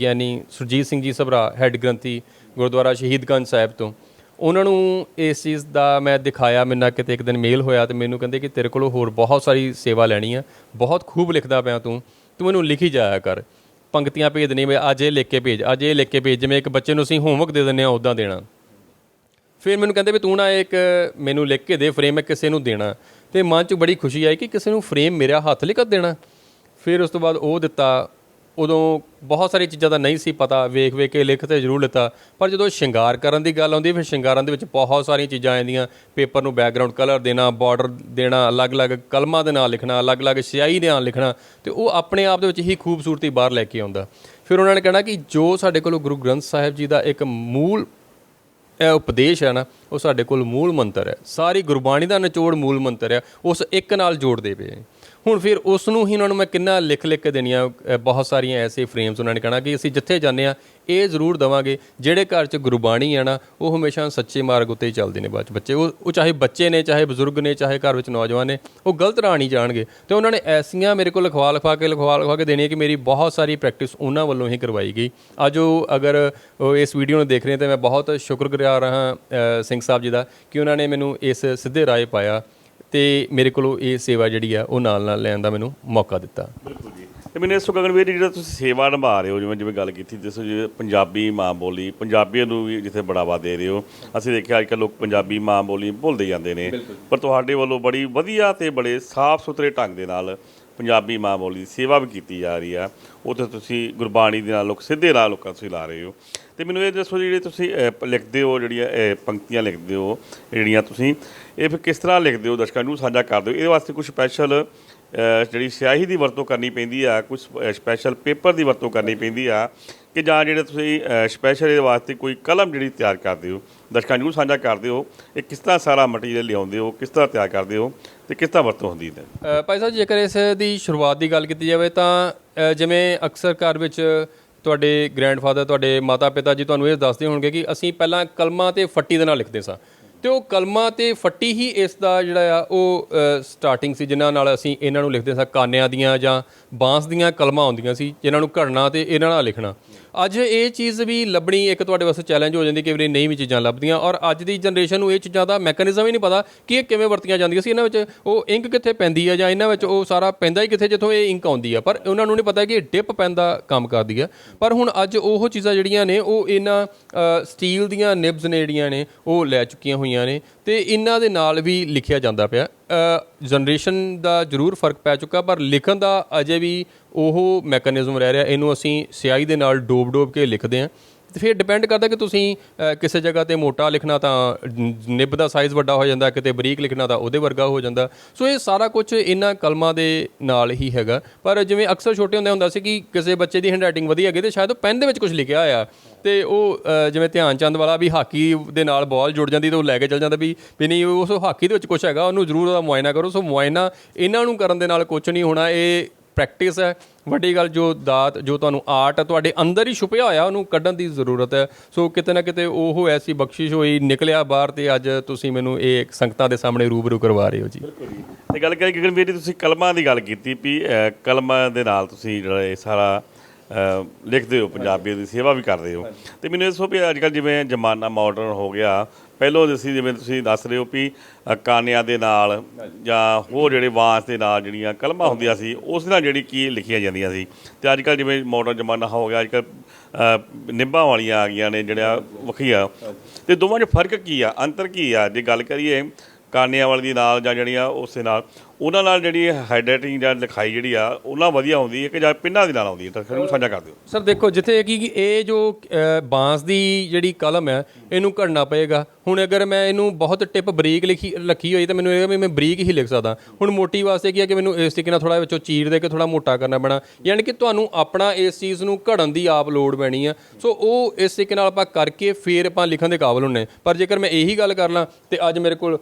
ਗਿਆਨੀ ਸੁਰਜੀਤ ਸਿੰਘ ਜੀ ਸਭਰਾ ਹੈੱਡ ਗ੍ਰੰਥੀ ਗੁਰਦੁਆਰਾ ਸ਼ਹੀਦਗੰਜ ਸਾਹਿਬ ਤੋਂ ਉਹਨਾਂ ਨੂੰ ਇਸ ਚੀਜ਼ ਦਾ ਮੈਂ ਦਿਖਾਇਆ, ਮੇਰੇ ਕਿਤੇ ਇੱਕ ਦਿਨ ਮੇਲ ਹੋਇਆ ਤੇ ਮੈਨੂੰ ਕਹਿੰਦੇ ਕਿ ਤੇਰੇ ਕੋਲੋਂ ਹੋਰ ਬਹੁਤ ਸਾਰੀ ਸੇਵਾ ਲੈਣੀ ਆ, ਬਹੁਤ ਖੂਬ ਲਿਖਦਾ ਪਿਆ ਤੂੰ ਤੂੰ ਮੈਨੂੰ ਲਿਖੀ ਜਾਇਆ ਕਰ। ਪੰਕਤੀਆਂ ਭੇਜ ਦੇਣੀ ਵੀ ਅੱਜ ਇਹ ਲਿਖ ਕੇ ਭੇਜ, ਅੱਜ ਇਹ ਲਿਖ ਕੇ ਭੇਜ, ਜਿਵੇਂ ਇੱਕ ਬੱਚੇ ਨੂੰ ਅਸੀਂ ਹੋਮਵਰਕ ਦੇ ਦਿੰਦੇ ਆ ਉਦਾਂ ਦੇਣਾ। ਫਿਰ ਮੈਨੂੰ ਕਹਿੰਦੇ ਵੀ ਤੂੰ ਨਾ ਇੱਕ ਮੈਨੂੰ ਲਿਖ ਕੇ ਦੇ ਫਰੇਮ ਕਿਸੇ ਨੂੰ ਦੇਣਾ। ਤੇ ਮਨ 'ਚ ਬੜੀ ਖੁਸ਼ੀ ਆਈ ਕਿ ਕਿਸੇ ਨੂੰ ਫਰੇਮ ਮੇਰਾ ਹੱਥ ਲਿਖਤ ਦੇਣਾ। ਫਿਰ ਉਸ ਤੋਂ ਬਾਅਦ ਉਹ ਦਿੱਤਾ ਉਦੋਂ ਬਹੁਤ ਸਾਰੀ ਚੀਜ਼ਾਂ ਦਾ ਨਹੀਂ ਸੀ ਪਤਾ, ਵੇਖ ਵੇਖ ਕੇ ਲਿਖ ਤੇ ਜ਼ਰੂਰ ਲਿੱਤਾ। ਪਰ ਜਦੋਂ ਸ਼ਿੰਗਾਰ ਕਰਨ ਦੀ ਗੱਲ ਆਉਂਦੀ, ਫਿਰ ਸ਼ਿੰਗਾਰਾਂ ਦੇ ਵਿੱਚ ਬਹੁਤ ਸਾਰੀਆਂ ਚੀਜ਼ਾਂ ਆਉਂਦੀਆਂ ਪੇਪਰ ਨੂੰ ਬੈਕਗ੍ਰਾਉਂਡ ਕਲਰ ਦੇਣਾ ਬਾਰਡਰ ਦੇਣਾ, ਅਲੱਗ-ਅਲੱਗ ਕਲਮਾਂ ਦੇ ਨਾਲ ਲਿਖਣਾ, ਅਲੱਗ-ਅਲੱਗ ਸਿਆਹੀ ਦੇ ਨਾਲ ਲਿਖਣਾ, ਤੇ ਉਹ ਆਪਣੇ ਆਪ ਦੇ ਵਿੱਚ ਹੀ ਖੂਬਸੂਰਤੀ ਬਾਹਰ ਲੈ ਕੇ ਆਉਂਦਾ। ਫਿਰ ਉਹਨਾਂ ਨੇ ਕਹਿਣਾ ਕਿ ਜੋ ਸਾਡੇ ਕੋਲ ਗੁਰੂ ਗ੍ਰੰਥ ਸਾਹਿਬ ਜੀ ਦਾ ਇੱਕ ਮੂਲ ਇਹ ਉਪਦੇਸ਼ ਹੈ ਨਾ, ਉਹ ਸਾਡੇ ਕੋਲ ਮੂਲ ਮੰਤਰ ਹੈ। ਸਾਰੀ ਗੁਰਬਾਣੀ ਦਾ ਨਿਚੋੜ ਮੂਲ ਮੰਤਰ ਹੈ, ਉਸ ਇੱਕ ਨਾਲ ਜੋੜਦੇ ਪਏ ਹੈ। ਹੁਣ ਫਿਰ ਉਸ ਨੂੰ ਹੀ ਉਹਨਾਂ ਨੂੰ ਮੈਂ ਕਿੰਨਾ ਲਿਖ ਲਿਖ ਕੇ ਦੇਣੀਆਂ ਅ, ਬਹੁਤ ਸਾਰੀਆਂ ਐਸੇ ਫਰੇਮਸ ਉਹਨਾਂ ਨੇ ਕਹਿਣਾ ਕਿ ਅਸੀਂ ਜਿੱਥੇ ਜਾਂਦੇ ਆ ਇਹ ਜ਼ਰੂਰ ਦਵਾਂਗੇ। ਜਿਹੜੇ ਘਰ 'ਚ ਗੁਰਬਾਣੀ ਆ ਨਾ ਉਹ ਹਮੇਸ਼ਾ ਸੱਚੇ ਮਾਰਗ ਉੱਤੇ ਹੀ ਚੱਲਦੇ ਨੇ ਬਾਅਦ 'ਚ ਬੱਚੇ। ਉਹ ਉਹ ਚਾਹੇ ਬੱਚੇ ਨੇ ਚਾਹੇ ਬਜ਼ੁਰਗ ਨੇ ਚਾਹੇ ਘਰ ਵਿੱਚ ਨੌਜਵਾਨ ਨੇ ਉਹ ਗਲਤ ਰਾਹ ਨਹੀਂ ਜਾਣਗੇ। ਤੇ ਉਹਨਾਂ ਨੇ ਐਸੀਆਂ ਮੇਰੇ ਕੋਲ ਲਿਖਵਾ ਲਿਖਵਾ ਕੇ ਲਿਖਵਾ ਲਿਖਵਾ ਕੇ ਦੇਣੀ ਕਿ ਮੇਰੀ ਬਹੁਤ ਸਾਰੀ ਪ੍ਰੈਕਟਿਸ ਉਹਨਾਂ ਵੱਲੋਂ ਹੀ ਕਰਵਾਈ ਗਈ। ਅੱਜ ਉਹ ਅਗਰ ਉਹ ਇਸ ਵੀਡੀਓ ਨੂੰ ਦੇਖ ਰਹੇ ਤਾਂ ਮੈਂ ਬਹੁਤ ਸ਼ੁਕਰਗੁਜ਼ਾਰ ਹਾਂ ਅ, ਸਿੰਘ ਸਾਹਿਬ ਜੀ ਦਾ ਕਿ ਉਹਨਾਂ ਨੇ ਮੈਨੂੰ ਇਸ ਸਿੱਧੇ ਰਾਹ ਪਾਇਆ। ਤੇ ਮੇਰੇ ਕੋਲੋਂ ਇਹ ਸੇਵਾ ਜਿਹੜੀ ਆ ਉਹ ਨਾਲ ਨਾਲ ਲੈਣ ਦਾ ਮੈਨੂੰ ਮੌਕਾ ਦਿੱਤਾ। ਬਿਲਕੁਲ ਜੀ। ਤੇ ਮੈਨੂੰ ਇਸ ਤੋਂ ਗਗਨਵੀਰ ਜੀ, ਜਿਹੜਾ ਤੁਸੀਂ ਸੇਵਾ ਨਿਭਾ ਰਹੇ ਹੋ ਜਿਵੇਂ ਜਿਵੇਂ ਗੱਲ ਕੀਤੀ ਜਿਸ ਜਿਵੇਂ ਪੰਜਾਬੀ ਮਾਂ ਬੋਲੀ ਪੰਜਾਬੀਆਂ ਨੂੰ ਵੀ ਜਿੱਥੇ ਬੜਾਵਾ ਦੇ ਰਹੇ ਹੋ। ਅਸੀਂ ਦੇਖਿਆ ਅੱਜ ਕੱਲ੍ਹ ਲੋਕ ਪੰਜਾਬੀ ਮਾਂ ਬੋਲੀ ਭੁੱਲਦੇ ਜਾਂਦੇ ਨੇ। ਪਰ ਤੁਹਾਡੇ ਵੱਲੋਂ ਬੜੀ ਵਧੀਆ ਤੇ ਬੜੇ ਸਾਫ਼ ਸੁਥਰੇ ਢੰਗ ਦੇ ਨਾਲ ਪੰਜਾਬੀ ਮਾਂ ਬੋਲੀ ਦੀ ਸੇਵਾ ਵੀ ਕੀਤੀ ਜਾ ਰਹੀ ਆ। ਉੱਥੇ ਤੁਸੀਂ ਗੁਰਬਾਣੀ ਦੇ ਨਾਲ ਲੋਕ ਸਿੱਧੇ ਰਾਹ ਲੋਕਾਂ ਤੁਸੀਂ ਲਾ ਰਹੇ ਹੋ। ਤੇ ਮੈਨੂੰ ਇਹ ਦੱਸੋ ਜਿਹੜੇ ਤੁਸੀਂ ਅਹ, ਲਿਖਦੇ ਹੋ ਜਿਹੜੀਆਂ ਅਹ, ਪੰਕਤੀਆਂ ਲਿਖਦੇ ਹੋ ਜਿਹੜੀਆਂ ਤੁਸੀਂ ਇਹ ਫਿਰ ਕਿਸ ਤਰ੍ਹਾਂ ਲਿਖਦੇ ਹੋ? ਦਰਸ਼ਕਾਂ ਨੂੰ ਸਾਂਝਾ ਕਰਦੇ ਹੋ ਇਹਦੇ ਵਾਸਤੇ ਕੁਝ ਸਪੈਸ਼ਲ ਜਿਹੜੀ ਸਿਆਹੀ ਦੀ ਵਰਤੋਂ ਕਰਨੀ ਪੈਂਦੀ ਆ ਕੁਝ ਸਪੈਸ਼ਲ ਪੇਪਰ ਦੀ ਵਰਤੋਂ ਕਰਨੀ ਪੈਂਦੀ ਆ ਕਿ ਜਾਂ ਜਿਹੜੇ ਤੁਸੀਂ ਸਪੈਸ਼ਲ ਇਹਦੇ ਵਾਸਤੇ ਕੋਈ ਕਲਮ ਜਿਹੜੀ ਤਿਆਰ ਕਰਦੇ ਹੋ। ਦਰਸ਼ਕਾਂ ਨੂੰ ਸਾਂਝਾ ਕਰਦੇ ਹੋ ਇਹ ਕਿਸ ਤਰ੍ਹਾਂ ਸਾਰਾ ਮਟੀਰੀਅਲ ਲਿਆਉਂਦੇ ਹੋ ਕਿਸ ਤਰ੍ਹਾਂ ਤਿਆਰ ਕਰਦੇ ਹੋ? ਤੇ ਕਿਸ ਤਰ੍ਹਾਂ ਵਰਤੋਂ ਹੁੰਦੀ ਹੈ? ਅ, ਭਾਈ ਸਾਹਿਬ ਜੇਕਰ ਇਸ ਦੀ ਸ਼ੁਰੂਆਤ ਦੀ ਗੱਲ ਕੀਤੀ ਜਾਵੇ ਤਾਂ ਅ, ਜਿਵੇਂ ਅਕਸਰ ਘਰ ਵਿੱਚ ਤੁਹਾਡੇ ਗ੍ਰੈਂਡਫਾਦਰ ਤੁਹਾਡੇ ਮਾਤਾ ਪਿਤਾ ਜੀ ਤੁਹਾਨੂੰ ਇਹ ਦੱਸਦੇ ਹੋਣਗੇ ਕਿ ਅਸੀਂ ਪਹਿਲਾਂ ਕਲਮਾਂ ਤੇ ਫੱਟੀ ਦੇ ਨਾਲ ਲਿਖਦੇ ਸਾਂ। ਤੇ ਉਹ ਕਲਮਾਂ ਤੇ ਫੱਟੀ ਹੀ ਇਸ ਦਾ ਜਿਹੜਾ ਆ ਉਹ ਸਟਾਰਟਿੰਗ ਸੀ ਜਿਨ੍ਹਾਂ ਨਾਲ ਅਸੀਂ ਇਹਨਾਂ ਨੂੰ ਲਿਖਦੇ ਸਾਂ। ਕਾਨਿਆਂ ਦੀਆਂ ਜਾਂ ਬਾਂਸ ਦੀਆਂ ਕਲਮਾਂ ਆਉਂਦੀਆਂ ਸੀ ਜਿਨ੍ਹਾਂ ਨੂੰ ਘੜਨਾ ਤੇ ਇਹਨਾਂ ਨਾਲ ਲਿਖਣਾ। ਅੱਜ ਇਹ ਚੀਜ਼ ਵੀ ਲੱਭਣੀ ਇੱਕ ਤੁਹਾਡੇ ਵਾਸਤੇ ਚੈਲੰਜ ਹੋ ਜਾਂਦੀ ਕਿ ਵੀ ਨਹੀਂ ਵੀ ਚੀਜ਼ਾਂ ਲੱਭਦੀਆਂ ਔਰ ਅੱਜ ਦੀ ਜਨਰੇਸ਼ਨ ਨੂੰ ਇਹ ਚੀਜ਼ਾਂ ਦਾ ਮੈਕੈਨਿਜ਼ਮ ਹੀ ਨਹੀਂ ਪਤਾ ਕਿ ਇਹ ਕਿਵੇਂ ਵਰਤੀਆਂ ਜਾਂਦੀਆਂ ਸੀ। ਇਹਨਾਂ ਵਿੱਚ ਉਹ ਇੰਕ ਕਿੱਥੇ ਪੈਂਦੀ ਆ ਜਾਂ ਇਹਨਾਂ ਵਿੱਚ ਉਹ ਸਾਰਾ ਪੈਂਦਾ ਹੀ ਕਿੱਥੇ ਜਿੱਥੋਂ ਇਹ ਇੰਕ ਆਉਂਦੀ ਆ। ਪਰ ਉਹਨਾਂ ਨੂੰ ਨਹੀਂ ਪਤਾ ਕਿ ਡਿਪ ਪੈਨ ਦਾ ਕੰਮ ਕਰਦੀ ਆ। ਪਰ ਹੁਣ ਅੱਜ ਉਹ ਚੀਜ਼ਾਂ ਜਿਹੜੀਆਂ ਨੇ, ਉਹ ਇਹਨਾਂ ਸਟੀਲ ਦੀਆਂ ਨਿਬਸ ਨੇ ਜਿਹੜੀਆਂ ਨੇ, ਉਹ ਲੈ ਚੁੱਕੀਆਂ ਹੋਈਆਂ ਨੇ ਤੇ ਇਹਨਾਂ ਦੇ ਨਾਲ ਵੀ ਲਿਖਿਆ ਜਾਂਦਾ ਪਿਆ। ਜਨਰੇਸ਼ਨ ਦਾ ਜ਼ਰੂਰ ਫ਼ਰਕ ਪੈ ਚੁੱਕਾ, ਪਰ ਲਿਖਣ ਦਾ ਅਜੇ ਵੀ ਉਹ ਮੈਕੈਨਿਜ਼ਮ ਰਹਿ ਰਿਹਾ। ਇਹਨੂੰ ਅਸੀਂ ਸਿਆਹੀ ਦੇ ਨਾਲ ਡੋਬ-ਡੋਬ ਕੇ ਲਿਖਦੇ ਹਾਂ। ਤੇ ਫਿਰ ਡਿਪੈਂਡ ਕਰਦਾ ਕਿ ਤੁਸੀਂ ਕਿਸੇ ਜਗ੍ਹਾ ਤੇ ਮੋਟਾ ਲਿਖਣਾ ਤਾਂ ਨਿਬ ਦਾ ਸਾਈਜ਼ ਵੱਡਾ ਹੋ ਜਾਂਦਾ, ਕਿਤੇ ਬਰੀਕ ਲਿਖਣਾ ਤਾਂ ਉਹਦੇ ਵਰਗਾ ਹੋ ਜਾਂਦਾ। ਸੋ ਇਹ ਸਾਰਾ ਕੁਝ ਇਹਨਾਂ ਕਲਮਾਂ ਦੇ ਨਾਲ ਹੀ ਹੈਗਾ। ਪਰ ਜਿਵੇਂ ਅਕਸਰ ਛੋਟੇ ਹੁੰਦੇ ਹੁੰਦਾ ਸੀ ਕਿ ਕਿਸੇ ਬੱਚੇ ਦੀ ਹੈਂਡਰਾਈਟਿੰਗ ਵਧੀਆ ਹੈਗੀ ਤੇ ਸ਼ਾਇਦ ਉਹ ਪੈਨ ਦੇ ਵਿੱਚ ਕੁਝ ਲਿਖਿਆ ਹੋਇਆ। ਤੇ ਉਹ ਜਿਵੇਂ ਧਿਆਨ ਚੰਦ ਵਾਲਾ ਵੀ ਹਾਕੀ ਦੇ ਨਾਲ ਬਾਲ ਜੁੜ ਜਾਂਦੀ ਤੇ ਉਹ ਲੈ ਕੇ ਚਲ ਜਾਂਦਾ ਵੀ ਵੀ ਨਹੀਂ ਉਸ ਹਾਕੀ ਦੇ ਵਿੱਚ ਕੁਝ ਹੈਗਾ, ਉਹਨੂੰ ਜ਼ਰੂਰ ਉਹਦਾ ਮੁਆਇਨਾ ਕਰੋ। ਸੋ ਮੁਆਇਨਾ ਇਹਨਾਂ ਨੂੰ ਕਰਨ ਦੇ ਨਾਲ ਕੁਝ ਨਹੀਂ ਹੋਣਾ, ਇਹ ਪ੍ਰੈਕਟਿਸ ਹੈ। ਵੱਡੀ ਗੱਲ ਜੋ ਦਾਤ, ਜੋ ਤੁਹਾਨੂੰ ਆਰਟ ਹੈ ਤੁਹਾਡੇ ਅੰਦਰ ਹੀ ਛੁਪਿਆ ਹੋਇਆ, ਉਹਨੂੰ ਕੱਢਣ ਦੀ ਜ਼ਰੂਰਤ ਹੈ। ਸੋ ਕਿਤੇ ਨਾ ਕਿਤੇ ਉਹ ਐਸੀ ਬਖਸ਼ਿਸ਼ ਹੋਈ, ਨਿਕਲਿਆ ਬਾਹਰ ਤੇ ਅੱਜ ਤੁਸੀਂ ਮੈਨੂੰ ਇਹ ਸੰਗਤਾਂ ਦੇ ਸਾਹਮਣੇ ਰੂਬਰੂ ਕਰਵਾ ਰਹੇ ਹੋ ਜੀ। ਤੇ ਗੱਲ ਕਰੀ ਗਗਨਵੀਰ ਜੀ, ਤੁਸੀਂ ਕਲਮਾਂ ਦੀ ਗੱਲ ਕੀਤੀ ਵੀ ਕਲਮਾਂ ਦੇ ਨਾਲ ਤੁਸੀਂ ਜਿਹੜਾ ਇਹ ਸਾਰਾ ਲਿਖਦੇ ਹੋ ਪੰਜਾਬੀ ਦੀ ਸੇਵਾ ਵੀ ਕਰਦੇ ਹੋ। ਤੇ ਮੈਨੂੰ ਇਹ ਦੱਸੋ ਵੀ ਅੱਜ ਕੱਲ੍ਹ ਜਿਵੇਂ ਜ਼ਮਾਨਾ ਮਾਡਰਨ ਹੋ ਗਿਆ ਪਹਿਲੋਂ ਅਸੀਂ ਜਿਵੇਂ ਤੁਸੀਂ ਦੱਸ ਰਹੇ ਹੋ ਵੀ ਕਾਨਿਆਂ ਦੇ ਨਾਲ ਜਾਂ ਹੋਰ ਜਿਹੜੇ ਵਾਂਸ ਦੇ ਨਾਲ ਜਿਹੜੀਆਂ ਕਲਮਾਂ ਹੁੰਦੀਆਂ ਸੀ ਉਸ ਨਾਲ ਜਿਹੜੀ ਕੀ ਲਿਖੀਆਂ ਜਾਂਦੀਆਂ ਸੀ। ਤੇ ਅੱਜ ਕੱਲ੍ਹ ਜਿਵੇਂ ਮਾਡਰਨ ਜ਼ਮਾਨਾ ਹੋ ਗਿਆ ਅੱਜ ਕੱਲ੍ਹ ਨਿੰਬਾਂ ਵਾਲੀਆਂ ਆ ਗਈਆਂ ਨੇ ਜਿਹੜਾ ਵੱਖਰੀਆਂ। ਤੇ ਦੋਵਾਂ 'ਚ ਫ਼ਰਕ ਕੀ ਆ? ਅੰਤਰ ਕੀ ਆ? ਜੇ ਗੱਲ ਕਰੀਏ ਕਾਨਿਆਂ ਵਾਲੀ ਦੀ ਨਾਲ ਜਾਂ ਜਿਹੜੀਆਂ ਉਸ ਨਾਲ ਉਹਨਾਂ ਨਾਲ ਜਿਹੜੀ ਹਾਈਡਰਾਈਟਿੰਗ ਜਾਂ ਲਿਖਾਈ ਜਿਹੜੀ ਆ, ਉਹਨਾਂ ਵਧੀਆ ਆਉਂਦੀ ਹੈ ਕਿ ਜਾਂ ਪਿੰਨਾਂ ਦੇ ਨਾਲ ਆਉਂਦੀ ਹੈ, ਤਾਂ ਫਿਰ ਉਹਨੂੰ ਸਾਂਝਾ ਕਰ ਦਿਓ। ਸਰ, ਦੇਖੋ, ਜਿੱਥੇ ਕਿ ਕਿ ਇਹ ਜੋ ਬਾਂਸ ਦੀ ਜਿਹੜੀ ਕਲਮ ਹੈ, ਇਹਨੂੰ ਘੜਨਾ ਪਏਗਾ। ਹੁਣ ਅਗਰ ਮੈਂ ਇਹਨੂੰ ਬਹੁਤ ਟਿਪ ਬਰੀਕ ਲਿਖੀ ਰੱਖੀ ਹੋਈ, ਤਾਂ ਮੈਨੂੰ ਇਹ ਵੀ ਮੈਂ ਬਰੀਕ ਹੀ ਲਿਖ ਸਕਦਾ। ਹੁਣ ਮੋਟੀ ਵਾਸਤੇ ਕੀ ਹੈ ਕਿ ਮੈਨੂੰ ਇਸ ਤਰੀਕੇ ਨਾਲ ਥੋੜਾ ਵਿੱਚੋਂ ਚੀਰ ਦੇ ਕੇ ਥੋੜਾ ਮੋਟਾ ਕਰਨਾ ਪੈਣਾ। ਯਾਨੀ ਕਿ ਤੁਹਾਨੂੰ ਆਪਣਾ ਇਸ ਚੀਜ਼ ਨੂੰ ਘੜਨ ਦੀ ਆਪ ਲੋੜ ਪੈਣੀ ਆ। ਸੋ ਉਹ ਇਸ ਤਰੀਕੇ ਨਾਲ ਆਪਾਂ ਕਰਕੇ ਫੇਰ ਆਪਾਂ ਲਿਖਣ ਦੇ ਕਾਬਲ ਹੁੰਨੇ। ਪਰ ਜੇਕਰ ਮੈਂ ਇਹੀ ਗੱਲ ਕਰ ਲਾਂ, ਤੇ ਅੱਜ ਮੇਰੇ ਕੋਲ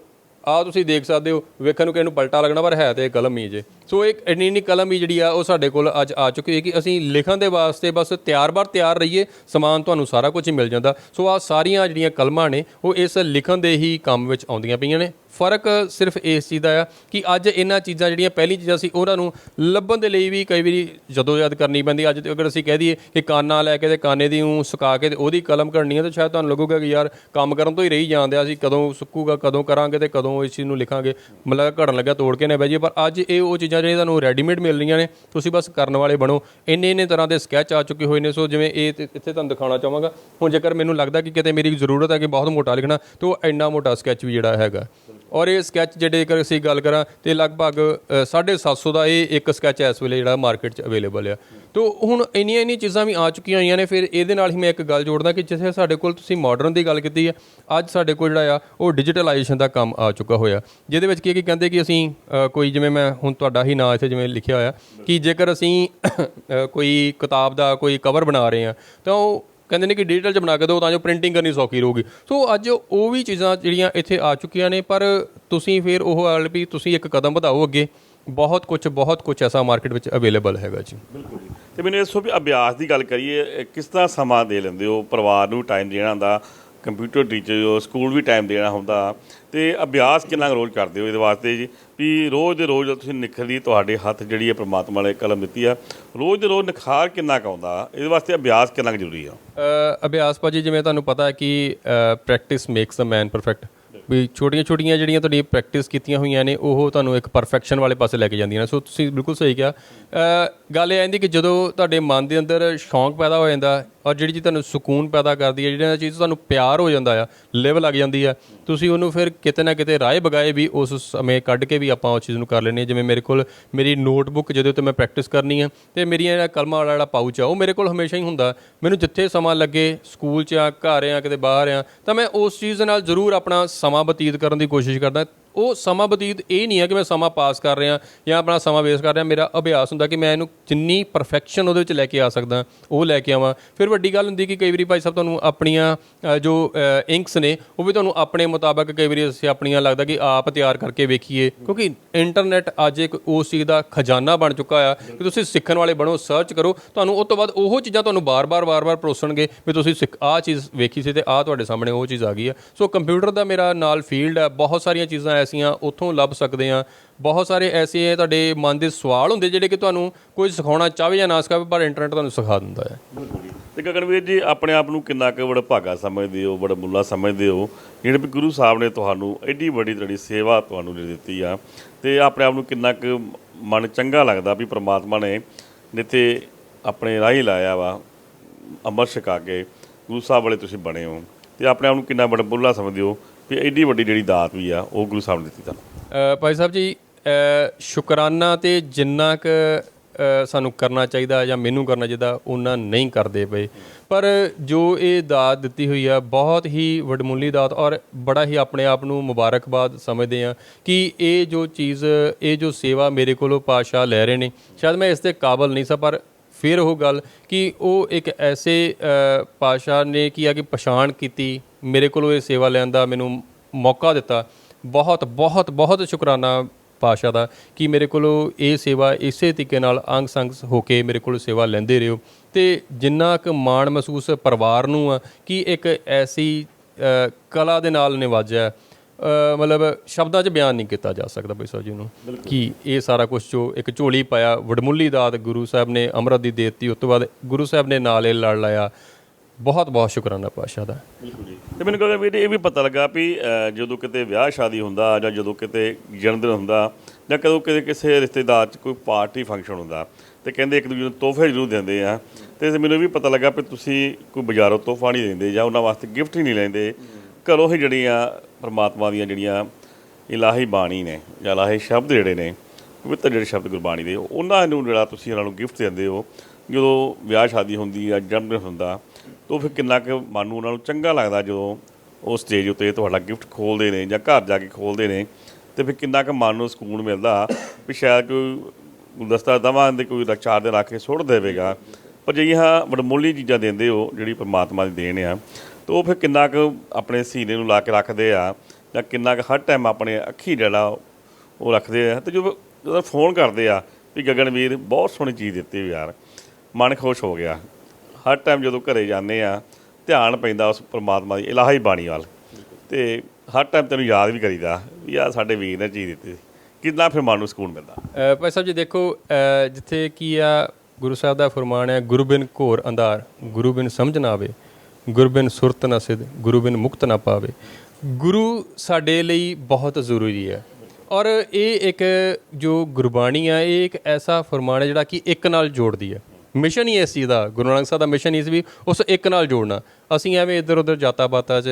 ਆ ਤੁਸੀਂ ਦੇਖ ਸਕਦੇ ਹੋ, ਵੇਖਣ ਨੂੰ ਕਿਸੇ ਨੂੰ ਪਲਟਾ ਲੱਗਣਾ, ਪਰ ਹੈ ਤੇ ਇਹ ਕਲਮ ਹੀ ਜੇ। ਸੋ ਇੱਕ ਇੰਨੀ ਇੰਨੀ ਕਲਮ ਹੀ ਜਿਹੜੀ ਆ, ਉਹ ਸਾਡੇ ਕੋਲ ਅੱਜ ਆ ਚੁੱਕੀ ਹੈ ਕਿ ਅਸੀਂ ਲਿਖਣ ਦੇ ਵਾਸਤੇ ਬਸ ਤਿਆਰ-ਬਰ ਤਿਆਰ ਰਹੀਏ, ਸਮਾਨ ਤੁਹਾਨੂੰ ਸਾਰਾ ਕੁਝ ਹੀ ਮਿਲ ਜਾਂਦਾ। ਸੋ ਆ ਸਾਰੀਆਂ ਜਿਹੜੀਆਂ ਕਲਮਾਂ ਨੇ, ਉਹ ਇਸ ਲਿਖਣ ਦੇ ਹੀ ਕੰਮ ਵਿੱਚ ਆਉਂਦੀਆਂ ਪਈਆਂ ਨੇ। ਫ਼ਰਕ ਸਿਰਫ ਇਸ ਚੀਜ਼ ਦਾ ਆ ਕਿ ਅੱਜ ਇਹਨਾਂ ਚੀਜ਼ਾਂ ਜਿਹੜੀਆਂ ਪਹਿਲੀ ਚੀਜ਼ਾਂ ਸੀ, ਉਹਨਾਂ ਨੂੰ ਲੱਭਣ ਦੇ ਲਈ ਵੀ ਕਈ ਵਾਰੀ ਜਦੋਂ ਯਾਦ ਕਰਨੀ ਪੈਂਦੀ ਅੱਜ ਤੇ ਅਗਰ ਅਸੀਂ ਕਹਿ ਦਈਏ ਕਿ ਕਾਨਾ ਲੈ ਕੇ ਤੇ ਕਾਨੇ ਦੀ ਨੂੰ ਸੁਕਾ ਕੇ ਤੇ ਉਹਦੀ ਕਲਮ ਕਰਨੀ ਹੈ ਤਾਂ ਸ਼ਾਇਦ ਤੁਹਾਨੂੰ ਲੱਗੂਗਾ ਕਿ ਯਾਰ ਕੰਮ ਕਰਨ ਤੋਂ ਹੀ ਰਹੀ ਜਾਂਦੇ ਆ ਅਸੀਂ ਕਦੋਂ ਸੁੱਕੂਗਾ, ਕਦੋਂ ਕਰਾਂਗੇ ਤੇ ਕਦੋਂ ਇਸ ਚੀਜ਼ ਨੂੰ ਲਿਖਾਂਗੇ। ਮਤਲਬ ਘੜਨ ਲੱਗਾ ਤੋੜ ਕੇ ਨਾ ਬਹਿ ਜਾਈਏ, ਪਰ ਅੱਜ ਇਹ ਉਹ ਚੀਜ਼ਾਂ ਜਿਹੜੀਆਂ ਤੁਹਾਨੂੰ ਰੈਡੀਮੇਡ ਮਿਲ ਰਹੀਆਂ ਨੇ, ਤੁਸੀਂ ਬਸ ਕਰਨ ਵਾਲੇ ਬਣੋ। ਇੰਨੇ ਇੰਨੇ ਤਰ੍ਹਾਂ ਦੇ ਸਕੈਚ ਆ ਚੁੱਕੇ ਹੋਏ ਨੇ, ਸੋ ਜਿਵੇਂ ਇਹ ਇੱਥੇ ਤੁਹਾਨੂੰ ਦਿਖਾਉਣਾ ਚਾਹਾਂਗਾ। ਹੁਣ ਜੇਕਰ ਮੈਨੂੰ ਲੱਗਦਾ ਕਿ ਕਿਤੇ ਮੇਰੀ ਜ਼ਰੂਰਤ ਹੈ ਕਿ ਬਹੁਤ ਮੋਟਾ ਲਿਖਣਾ, ਤੇ ਉਹ ਇੰਨਾ ਮੋਟਾ ਸਕੈਚ ਵੀ ਜਿਹੜਾ ਹੈਗਾ। ਔਰ ਇਹ ਸਕੈਚ ਜਿਹੜੇ ਜੇਕਰ ਅਸੀਂ ਗੱਲ ਕਰਾਂ ਤੇ ਲਗਭਗ ਅ, 750 ਦਾ ਇਹ ਇੱਕ ਸਕੈਚ ਇਸ ਵੇਲੇ ਜਿਹੜਾ ਮਾਰਕੀਟ 'ਚ ਅਵੇਲੇਬਲ ਆ। ਤੋ ਹੁਣ ਇੰਨੀਆਂ ਇੰਨੀਆਂ ਚੀਜ਼ਾਂ ਵੀ ਆ ਚੁੱਕੀਆਂ ਹੋਈਆਂ ਨੇ ਫਿਰ ਇਹਦੇ ਨਾਲ ਹੀ ਮੈਂ ਇੱਕ ਗੱਲ ਜੋੜਦਾ ਕਿ ਜਿੱਥੇ ਸਾਡੇ ਕੋਲ ਤੁਸੀਂ ਮਾਡਰਨ ਦੀ ਗੱਲ ਕੀਤੀ ਹੈ ਅੱਜ ਸਾਡੇ ਕੋਲ ਜਿਹੜਾ ਆ ਉਹ ਡਿਜੀਟਲਾਈਜੇਸ਼ਨ ਦਾ ਕੰਮ ਆ ਚੁੱਕਾ ਹੋਇਆ। ਜਿਹਦੇ ਵਿੱਚ ਕੀ ਕੀ ਕਹਿੰਦੇ ਕਿ ਅਸੀਂ ਕੋਈ ਜਿਵੇਂ ਮੈਂ ਹੁਣ ਤੁਹਾਡਾ ਹੀ ਨਾਂ ਇੱਥੇ ਜਿਵੇਂ ਲਿਖਿਆ ਹੋਇਆ ਕਿ ਜੇਕਰ ਅਸੀਂ ਕੋਈ ਕਿਤਾਬ ਦਾ ਕੋਈ ਕਵਰ ਬਣਾ ਰਹੇ ਹਾਂ ਤਾਂ ਉਹ ਕਹਿੰਦੇ ਨੇ ਕਿ ਡਿਜੀਟਲ ਚ ਬਣਾ ਕੇ ਦਿਓ ਤਾਂ ਜੋ ਪ੍ਰਿੰਟਿੰਗ ਕਰਨੀ ਸੌਖੀ ਰਹੂਗੀ। ਸੋ ਅੱਜ ਉਹ ਵੀ ਚੀਜ਼ਾਂ ਜਿਹੜੀਆਂ ਇੱਥੇ ਆ ਚੁੱਕੀਆਂ ਨੇ, ਪਰ ਤੁਸੀਂ ਫਿਰ ਉਹ ਹਾਲ ਵੀ ਤੁਸੀਂ ਇੱਕ ਕਦਮ ਵਧਾਓ ਅੱਗੇ। ਬਹੁਤ ਕੁਝ ਬਹੁਤ ਕੁਝ ਐਸਾ ਮਾਰਕੀਟ ਵਿੱਚ ਅਵੇਲੇਬਲ ਹੈਗਾ ਜੀ। ਬਿਲਕੁਲ ਜੀ। ਤੇ ਮੈਨੂੰ ਇਸ ਦੱਸੋ ਵੀ ਅਭਿਆਸ ਦੀ ਗੱਲ ਕਰੀਏ ਕਿਸ ਤਰ੍ਹਾਂ ਸਮਾਂ ਦੇ ਲੈਂਦੇ ਹੋ? ਪਰਿਵਾਰ ਨੂੰ ਟਾਈਮ ਦੇਣਾ ਹੁੰਦਾ ਕੰਪਿਊਟਰ ਟੀਚਰ ਹੋ ਸਕੂਲ ਵੀ ਟਾਈਮ ਦੇਣਾ ਹੁੰਦਾ ਤੇ ਅਭਿਆਸ ਕਿੰਨਾ ਕੁ ਰੋਜ਼ ਕਰਦੇ ਹੋ ਇਹਦੇ ਵਾਸਤੇ ਜੀ? ਵੀ ਰੋਜ਼ ਦੇ ਰੋਜ਼ ਤੁਸੀਂ ਨਿਖਰਦੀ ਤੁਹਾਡੇ ਹੱਥ ਜਿਹੜੀ ਹੈ ਪ੍ਰਮਾਤਮਾ ਨੇ ਕਲਮ ਦਿੱਤੀ ਆ ਰੋਜ਼ ਦੇ ਰੋਜ਼ ਨਿਖਾਰ ਕਿੰਨਾ ਕੁ ਆਉਂਦਾ? ਇਹਦੇ ਵਾਸਤੇ ਅਭਿਆਸ ਕਿੰਨਾ ਕੁ ਜ਼ਰੂਰੀ ਆ? ਅ, ਅਭਿਆਸ ਭਾਜੀ ਜਿਵੇਂ ਤੁਹਾਨੂੰ ਪਤਾ ਹੈ ਕਿ practice makes a man perfect ਵੀ ਛੋਟੀਆਂ-ਛੋਟੀਆਂ ਜਿਹੜੀਆਂ ਤੁਹਾਡੀ ਪ੍ਰੈਕਟਿਸ ਕੀਤੀਆਂ ਹੋਈਆਂ ਨੇ ਉਹ ਤੁਹਾਨੂੰ ਇੱਕ ਪਰਫੈਕਸ਼ਨ ਵਾਲੇ ਪਾਸੇ ਲੈ ਕੇ ਜਾਂਦੀਆਂ ਨੇ। ਸੋ ਤੁਸੀਂ ਬਿਲਕੁਲ ਸਹੀ ਕਿਹਾ। ਗੱਲ ਇਹ ਆਂਦੀ ਕਿ ਜਦੋਂ ਤੁਹਾਡੇ ਮਨ ਦੇ ਅੰਦਰ ਸ਼ੌਂਕ ਪੈਦਾ ਹੋ ਜਾਂਦਾ ਔਰ ਜਿਹੜੀ ਚੀਜ਼ ਤੁਹਾਨੂੰ ਸਕੂਨ ਪੈਦਾ ਕਰਦੀ ਹੈ ਜਿਹੜੀ ਚੀਜ਼ ਤੁਹਾਨੂੰ ਪਿਆਰ ਹੋ ਜਾਂਦਾ ਆ ਲਿਵ ਲੱਗ ਜਾਂਦੀ ਆ, ਤੁਸੀਂ ਉਹਨੂੰ ਫਿਰ ਕਿਤੇ ਨਾ ਕਿਤੇ ਰਾਏ ਬਗਾਏ ਵੀ ਉਸ ਸਮੇਂ ਕੱਢ ਕੇ ਵੀ ਆਪਾਂ ਉਸ ਚੀਜ਼ ਨੂੰ ਕਰ ਲੈਂਦੇ ਹਾਂ। ਜਿਵੇਂ ਮੇਰੇ ਕੋਲ ਮੇਰੀ ਨੋਟਬੁੱਕ ਜਿਹਦੇ ਉੱਤੇ ਮੈਂ ਪ੍ਰੈਕਟਿਸ ਕਰਨੀ ਆ ਤੇ ਮੇਰੀਆਂ ਜਿਹੜਾ ਕਲਮਾਂ ਵਾਲਾ ਜਿਹੜਾ ਪਾਊਚ ਆ, ਉਹ ਮੇਰੇ ਕੋਲ ਹਮੇਸ਼ਾ ਹੀ ਹੁੰਦਾ। ਮੈਨੂੰ ਜਿੱਥੇ ਸਮਾਂ ਲੱਗੇ ਸਕੂਲ 'ਚ ਆ, ਘਰ ਆ, ਕਿਤੇ ਬਾਹਰ ਆ, ਤਾਂ ਮੈਂ ਉਸ ਚੀਜ਼ ਨਾਲ ਜ਼ਰੂਰ ਆਪਣਾ ਸਮਾਂ ਬਤੀਤ ਕਰਨ ਦੀ ਕੋਸ਼ਿਸ਼ ਕਰਦਾ। ਉਹ ਸਮਾਂ ਬਤੀਤ ਇਹ ਨਹੀਂ ਹੈ ਕਿ ਮੈਂ ਸਮਾਂ ਪਾਸ ਕਰ ਰਿਹਾ ਜਾਂ ਆਪਣਾ ਸਮਾਂ ਵੇਸਟ ਕਰ ਰਿਹਾ। ਮੇਰਾ ਅਭਿਆਸ ਹੁੰਦਾ ਕਿ ਮੈਂ ਇਹਨੂੰ ਜਿੰਨੀ ਪਰਫੈਕਸ਼ਨ ਉਹਦੇ ਵਿੱਚ ਲੈ ਕੇ ਆ ਸਕਦਾ, ਉਹ ਲੈ ਕੇ ਆਵਾਂ। ਫਿਰ ਵੱਡੀ ਗੱਲ ਹੁੰਦੀ ਕਿ ਕਈ ਵਾਰੀ ਭਾਈ ਸਾਹਿਬ ਤੁਹਾਨੂੰ ਆਪਣੀਆਂ ਜੋ ਇੰਕਸ ਨੇ, ਉਹ ਵੀ ਤੁਹਾਨੂੰ ਆਪਣੇ ਮੁਤਾਬਕ ਕਈ ਵਾਰੀ ਅਸੀਂ ਆਪਣੀਆਂ ਲੱਗਦਾ ਕਿ ਆਪ ਤਿਆਰ ਕਰਕੇ ਵੇਖੀਏ। ਕਿਉਂਕਿ ਇੰਟਰਨੈਟ ਅੱਜ ਇੱਕ ਉਸ ਚੀਜ਼ ਦਾ ਖਜ਼ਾਨਾ ਬਣ ਚੁੱਕਾ ਆ ਕਿ ਤੁਸੀਂ ਸਿੱਖਣ ਵਾਲੇ ਬਣੋ ਸਰਚ ਕਰੋ। ਤੁਹਾਨੂੰ ਉਸ ਤੋਂ ਬਾਅਦ ਉਹ ਚੀਜ਼ਾਂ ਤੁਹਾਨੂੰ ਬਾਰ-ਬਾਰ ਵਾਰ-ਵਾਰ ਪਰੋਸਣਗੇ ਵੀ ਤੁਸੀਂ ਸਿੱਖ, ਆਹ ਚੀਜ਼ ਵੇਖੀ ਸੀ ਤੇ ਆਹ ਤੁਹਾਡੇ ਸਾਹਮਣੇ ਉਹ ਚੀਜ਼ ਆ ਗਈ ਆ। ਸੋ ਕੰਪਿਊਟਰ ਦਾ ਮੇਰਾ ਨਾਲ ਫੀਲਡ ਹੈ ਬਹੁਤ ਸਾਰੀਆਂ ਚੀਜ਼ਾਂ ਐਸੀਆਂ ਉੱਥੋਂ ਲੱਭ ਸਕਦੇ ਆ ਬਹੁਤ ਸਾਰੇ ਐਸੇ ਤੁਹਾਡੇ ਮਨ ਦੇ ਸਵਾਲ ਹੁੰਦੇ ਜਿਹੜੇ ਕਿ ਤੁਹਾਨੂੰ ਕੋਈ ਸਿਖਾਉਣਾ ਚਾਹਵੇ ਜਾਂ ਨਾ ਸਿਖਾਵੇ, ਪਰ ਇੰਟਰਨੈਟ ਤੁਹਾਨੂੰ ਸਿਖਾ ਦਿੰਦਾ ਹੈ। ਤੇ ਗਗਨਵੀਰ ਜੀ, ਆਪਣੇ ਆਪ ਨੂੰ ਕਿੰਨਾ ਕੁ ਬੜਾ ਭਾਗਾ ਸਮਝਦੇ ਹੋ, ਬੜਾ ਮੁੱਲਾ ਸਮਝਦੇ ਹੋ? ਜਿਹੜੇ ਵੀ ਗੁਰੂ ਸਾਹਿਬ ਨੇ ਤੁਹਾਨੂੰ ਐਡੀ ਵੱਡੀ ਤੁਹਾਡੀ ਸੇਵਾ ਤੁਹਾਨੂੰ ਜਿਹੜੀ ਦਿੱਤੀ ਆ, ਤੇ ਆਪਣੇ ਆਪ ਨੂੰ ਕਿੰਨਾ ਕੁ ਮਨ ਚੰਗਾ ਲੱਗਦਾ ਵੀ ਪ੍ਰਮਾਤਮਾ ਨੇ ਜਿੱਥੇ ਆਪਣੇ ਰਾਹ ਲਾਇਆ ਵਾ, ਅੰਮ੍ਰਿਤ ਛਕਾ ਕੇ ਗੁਰੂ ਸਾਹਿਬ ਵਾਲੇ ਤੁਸੀਂ ਬਣੇ ਹੋ। ਤੇ ਆਪਣੇ ਆਪ ਨੂੰ ਕਿੰਨਾ ਬੜਾ ਮੁੱਲਾ ਸਮਝਦੇ ਹੋ? ਵੀ ਐਡੀ ਵੱਡੀ ਜਿਹੜੀ ਦਾਤ ਵੀ ਆ ਉਹ ਗੁਰੂ ਸਾਹਿਬ ਨੇ ਦਿੱਤੀ ਤੁਹਾਨੂੰ। ਭਾਈ ਸਾਹਿਬ ਜੀ ਸ਼ੁਕਰਾਨਾ ਤੇ ਜਿੰਨਾ ਕ ਸਾਨੂੰ ਕਰਨਾ ਚਾਹੀਦਾ ਜਾਂ ਮੈਨੂੰ ਕਰਨਾ ਚਾਹੀਦਾ ਉਹਨਾਂ ਨਹੀਂ ਕਰਦੇ ਪਏ। ਪਰ ਜੋ ਇਹ ਦਾਤ ਦਿੱਤੀ ਹੋਈ ਆ ਬਹੁਤ ਹੀ ਵਡਮੁੱਲੀ ਦਾਤ ਔਰ ਬੜਾ ਹੀ ਆਪਣੇ ਆਪ ਨੂੰ ਮੁਬਾਰਕਬਾਦ ਸਮਝਦੇ ਆ ਕਿ ਇਹ ਜੋ ਚੀਜ਼ ਇਹ ਜੋ ਸੇਵਾ ਮੇਰੇ ਕੋਲੋਂ ਪਾਸ਼ਾ ਲੈ ਰਹੇ ਨੇ ਸ਼ਾਇਦ ਮੈਂ ਇਸ 'ਤੇ ਕਾਬਲ ਨਹੀਂ ਸਾਂ ਪਰ ਫਿਰ ਉਹ ਗੱਲ ਕਿ ਉਹ ਇੱਕ ਐਸੇ ਅ, ਪਾਤਸ਼ਾਹ ਨੇ ਕੀ ਆ ਕਿ ਪਛਾਣ ਕੀਤੀ ਮੇਰੇ ਕੋਲੋਂ ਇਹ ਸੇਵਾ ਲੈਣ ਦਾ ਮੈਨੂੰ ਮੌਕਾ ਦਿੱਤਾ। ਬਹੁਤ ਬਹੁਤ ਬਹੁਤ ਸ਼ੁਕਰਾਨਾ ਪਾਤਸ਼ਾਹ ਦਾ ਕਿ ਮੇਰੇ ਕੋਲੋਂ ਇਹ ਸੇਵਾ ਇਸੇ ਤਰੀਕੇ ਨਾਲ ਅੰਗ ਸੰਗ ਹੋ ਕੇ ਮੇਰੇ ਕੋਲੋਂ ਸੇਵਾ ਲੈਂਦੇ ਰਹੋ ਤੇ ਜਿੰਨਾ ਕੁ ਮਾਣ ਮਹਿਸੂਸ ਪਰਿਵਾਰ ਨੂੰ ਆ ਕਿ ਇੱਕ ਐਸੀ ਕਲਾ ਦੇ ਨਾਲ ਨਿਵਾਜਿਆ ਮਤਲਬ ਸ਼ਬਦਾਂ 'ਚ ਬਿਆਨ ਨਹੀਂ ਕੀਤਾ ਜਾ ਸਕਦਾ ਬਈ ਸਾਹਿਬ ਜੀ ਨੂੰ ਕਿ ਇਹ ਸਾਰਾ ਕੁਝ ਜੋ ਇੱਕ ਝੋਲੀ ਪਾਇਆ। ਵਡਮੁੱਲੀ ਦਾਤ ਗੁਰੂ ਸਾਹਿਬ ਨੇ ਅੰਮ੍ਰਿਤ ਦੀ ਦੇਤੀ ਉਸ ਤੋਂ ਬਾਅਦ ਗੁਰੂ ਸਾਹਿਬ ਨੇ ਨਾਲ ਇਹ ਲੜ ਲਾਇਆ। ਬਹੁਤ ਬਹੁਤ ਸ਼ੁਕਰਾਨਾ ਪਾਤਸ਼ਾਹ ਦਾ। ਬਿਲਕੁਲ ਜੀ। ਤੇ ਮੈਨੂੰ ਕਹਿੰਦਾ ਵੀਰ ਇਹ ਵੀ ਪਤਾ ਲੱਗਾ ਵੀ ਅਹ, ਜਦੋਂ ਕਿਤੇ ਵਿਆਹ ਸ਼ਾਦੀ ਹੁੰਦਾ ਜਾਂ ਜਦੋਂ ਕਿਤੇ ਜਨਮ ਦਿਨ ਹੁੰਦਾ ਜਾਂ ਕਦੋਂ ਕਿਤੇ ਕਿਸੇ ਰਿਸ਼ਤੇਦਾਰ 'ਚ ਕੋਈ ਪਾਰਟੀ ਫੰਕਸ਼ਨ ਹੁੰਦਾ ਤੇ ਕਹਿੰਦੇ ਇੱਕ ਦੂਜੇ ਨੂੰ ਤੋਹਫੇ ਜ਼ਰੂਰ ਦਿੰਦੇ ਆ। ਤੇ ਮੈਨੂੰ ਇਹ ਵੀ ਪਤਾ ਲੱਗਾ ਵੀ ਤੁਸੀਂ ਕੋਈ ਬਾਜ਼ਾਰੋਂ ਤੋਹਫਾ ਨਹੀਂ ਦਿੰਦੇ ਜਾਂ ਉਹਨਾਂ ਵਾਸਤੇ ਗਿਫਟ ਹੀ ਨਹੀਂ ਲੈਂਦੇ। ਘਰੋਂ ਹੀ ਜਿਹੜੀਆਂ ਪ੍ਰਮਾਤਮਾ ਦੀਆਂ ਜਿਹੜੀਆਂ ਇਲਾਹੀ ਬਾਣੀ ਨੇ ਜਾਂ ਇਲਾਹੀ ਸ਼ਬਦ ਜਿਹੜੇ ਨੇ ਪਵਿੱਤਰ ਜਿਹੜੇ ਸ਼ਬਦ ਗੁਰਬਾਣੀ ਦੇ ਉਹਨਾਂ ਨੂੰ ਜਿਹੜਾ ਤੁਸੀਂ ਉਹਨਾਂ ਨੂੰ ਗਿਫਟ ਦਿੰਦੇ ਹੋ ਜਦੋਂ ਵਿਆਹ ਸ਼ਾਦੀ ਹੁੰਦੀ ਆ ਜਨਮ ਦਿਨ ਹੁੰਦਾ ਤਾਂ ਫਿਰ ਕਿੰਨਾ ਕੁ ਮਨ ਨੂੰ ਉਹਨਾਂ ਨੂੰ ਚੰਗਾ ਲੱਗਦਾ ਜਦੋਂ ਉਹ ਸਟੇਜ ਉੱਤੇ ਤੁਹਾਡਾ ਗਿਫਟ ਖੋਲਦੇ ਨੇ ਜਾਂ ਘਰ ਜਾ ਕੇ ਖੋਲਦੇ ਨੇ? ਤੇ ਫਿਰ ਕਿੰਨਾ ਕੁ ਮਨ ਨੂੰ ਸਕੂਨ ਮਿਲਦਾ ਵੀ ਸ਼ਾਇਦ ਕੋਈ ਗੁਲਦਸਤਾ ਦਵਾਂ ਦੇ ਕੋਈ ਚਾਰ ਦੇ ਰੱਖ ਕੇ ਸੁੱਟ ਦੇਵੇਗਾ। ਪਰ ਜਿਹੜੀਆਂ ਵਡਮੁੱਲੀ ਚੀਜ਼ਾਂ ਦਿੰਦੇ ਹੋ, ਜਿਹੜੀ ਪਰਮਾਤਮਾ ਦੀ ਦੇਣ ਆ, ਤਾਂ ਉਹ ਫਿਰ ਕਿੰਨਾ ਕੁ ਆਪਣੇ ਸੀਨੇ ਨੂੰ ਲਾ ਕੇ ਰੱਖਦੇ ਆ ਜਾਂ ਕਿੰਨਾ ਕੁ ਹਰ ਟਾਈਮ ਆਪਣੇ ਅੱਖੀ ਜਿਹੜਾ ਉਹ ਰੱਖਦੇ ਆ? ਤੇ ਜਦੋਂ ਜਦੋਂ ਫੋਨ ਕਰਦੇ ਆ ਵੀ ਗਗਨਵੀਰ ਬਹੁਤ ਸੋਹਣੀ ਚੀਜ਼ ਦਿੱਤੀ ਯਾਰ, ਮਨ ਖੁਸ਼ ਹੋ ਗਿਆ। ਹਰ ਟਾਈਮ ਜਦੋਂ ਘਰੇ ਜਾਂਦੇ ਆ, ਧਿਆਨ ਪੈਂਦਾ ਉਸ ਪਰਮਾਤਮਾ ਦੀ, ਇਲਾਹੀ ਬਾਣੀ ਵੱਲ। ਤੇ ਹਰ ਟਾਈਮ ਤੈਨੂੰ ਯਾਦ ਵੀ ਕਰੀਦਾ ਵੀ ਆ ਸਾਡੇ ਵੀਰ ਨੇ ਚੀਜ਼ ਦਿੱਤੀ ਕਿੰਨਾ ਫਿਰ ਮਨ ਨੂੰ ਸਕੂਨ ਮਿਲਦਾ। ਭਾਈ ਸਾਹਿਬ ਜੀ, ਦੇਖੋ ਜਿੱਥੇ ਕੀ ਆ, ਗੁਰੂ ਸਾਹਿਬ ਦਾ ਫਰਮਾਨ ਹੈ ਗੁਰੂ ਬਿਨ ਘੋਰ ਅੰਧਾਰ, ਗੁਰੂ ਬਿਨ ਸਮਝ ਨਾ ਆਵੇ, ਗੁਰੂ ਬਿਨ ਸੁਰਤ ਨਾ ਸਿਧ, ਗੁਰੂ ਬਿਨ ਮੁਕਤ ਨਾ ਪਾਵੇ। ਗੁਰੂ ਸਾਡੇ ਲਈ ਬਹੁਤ ਜ਼ਰੂਰੀ ਹੈ ਔਰ ਇਹ ਇੱਕ ਜੋ ਗੁਰਬਾਣੀ ਆ, ਇਹ ਇੱਕ ਐਸਾ ਫਰਮਾਨ ਹੈ ਜਿਹੜਾ ਕਿ ਇੱਕ ਨਾਲ ਜੋੜਦੀ ਹੈ ਮਿਸ਼ਨ ਹੀ ਇਸ ਚੀਜ਼ ਦਾ, ਗੁਰੂ ਨਾਨਕ ਸਾਹਿਬ ਦਾ ਮਿਸ਼ਨ ਹੀ ਸੀ ਵੀ ਉਸ ਇੱਕ ਨਾਲ ਜੋੜਨਾ। ਅਸੀਂ ਐਵੇਂ ਇੱਧਰ ਉੱਧਰ ਜਾਤਾ ਪਾਤਾ 'ਚ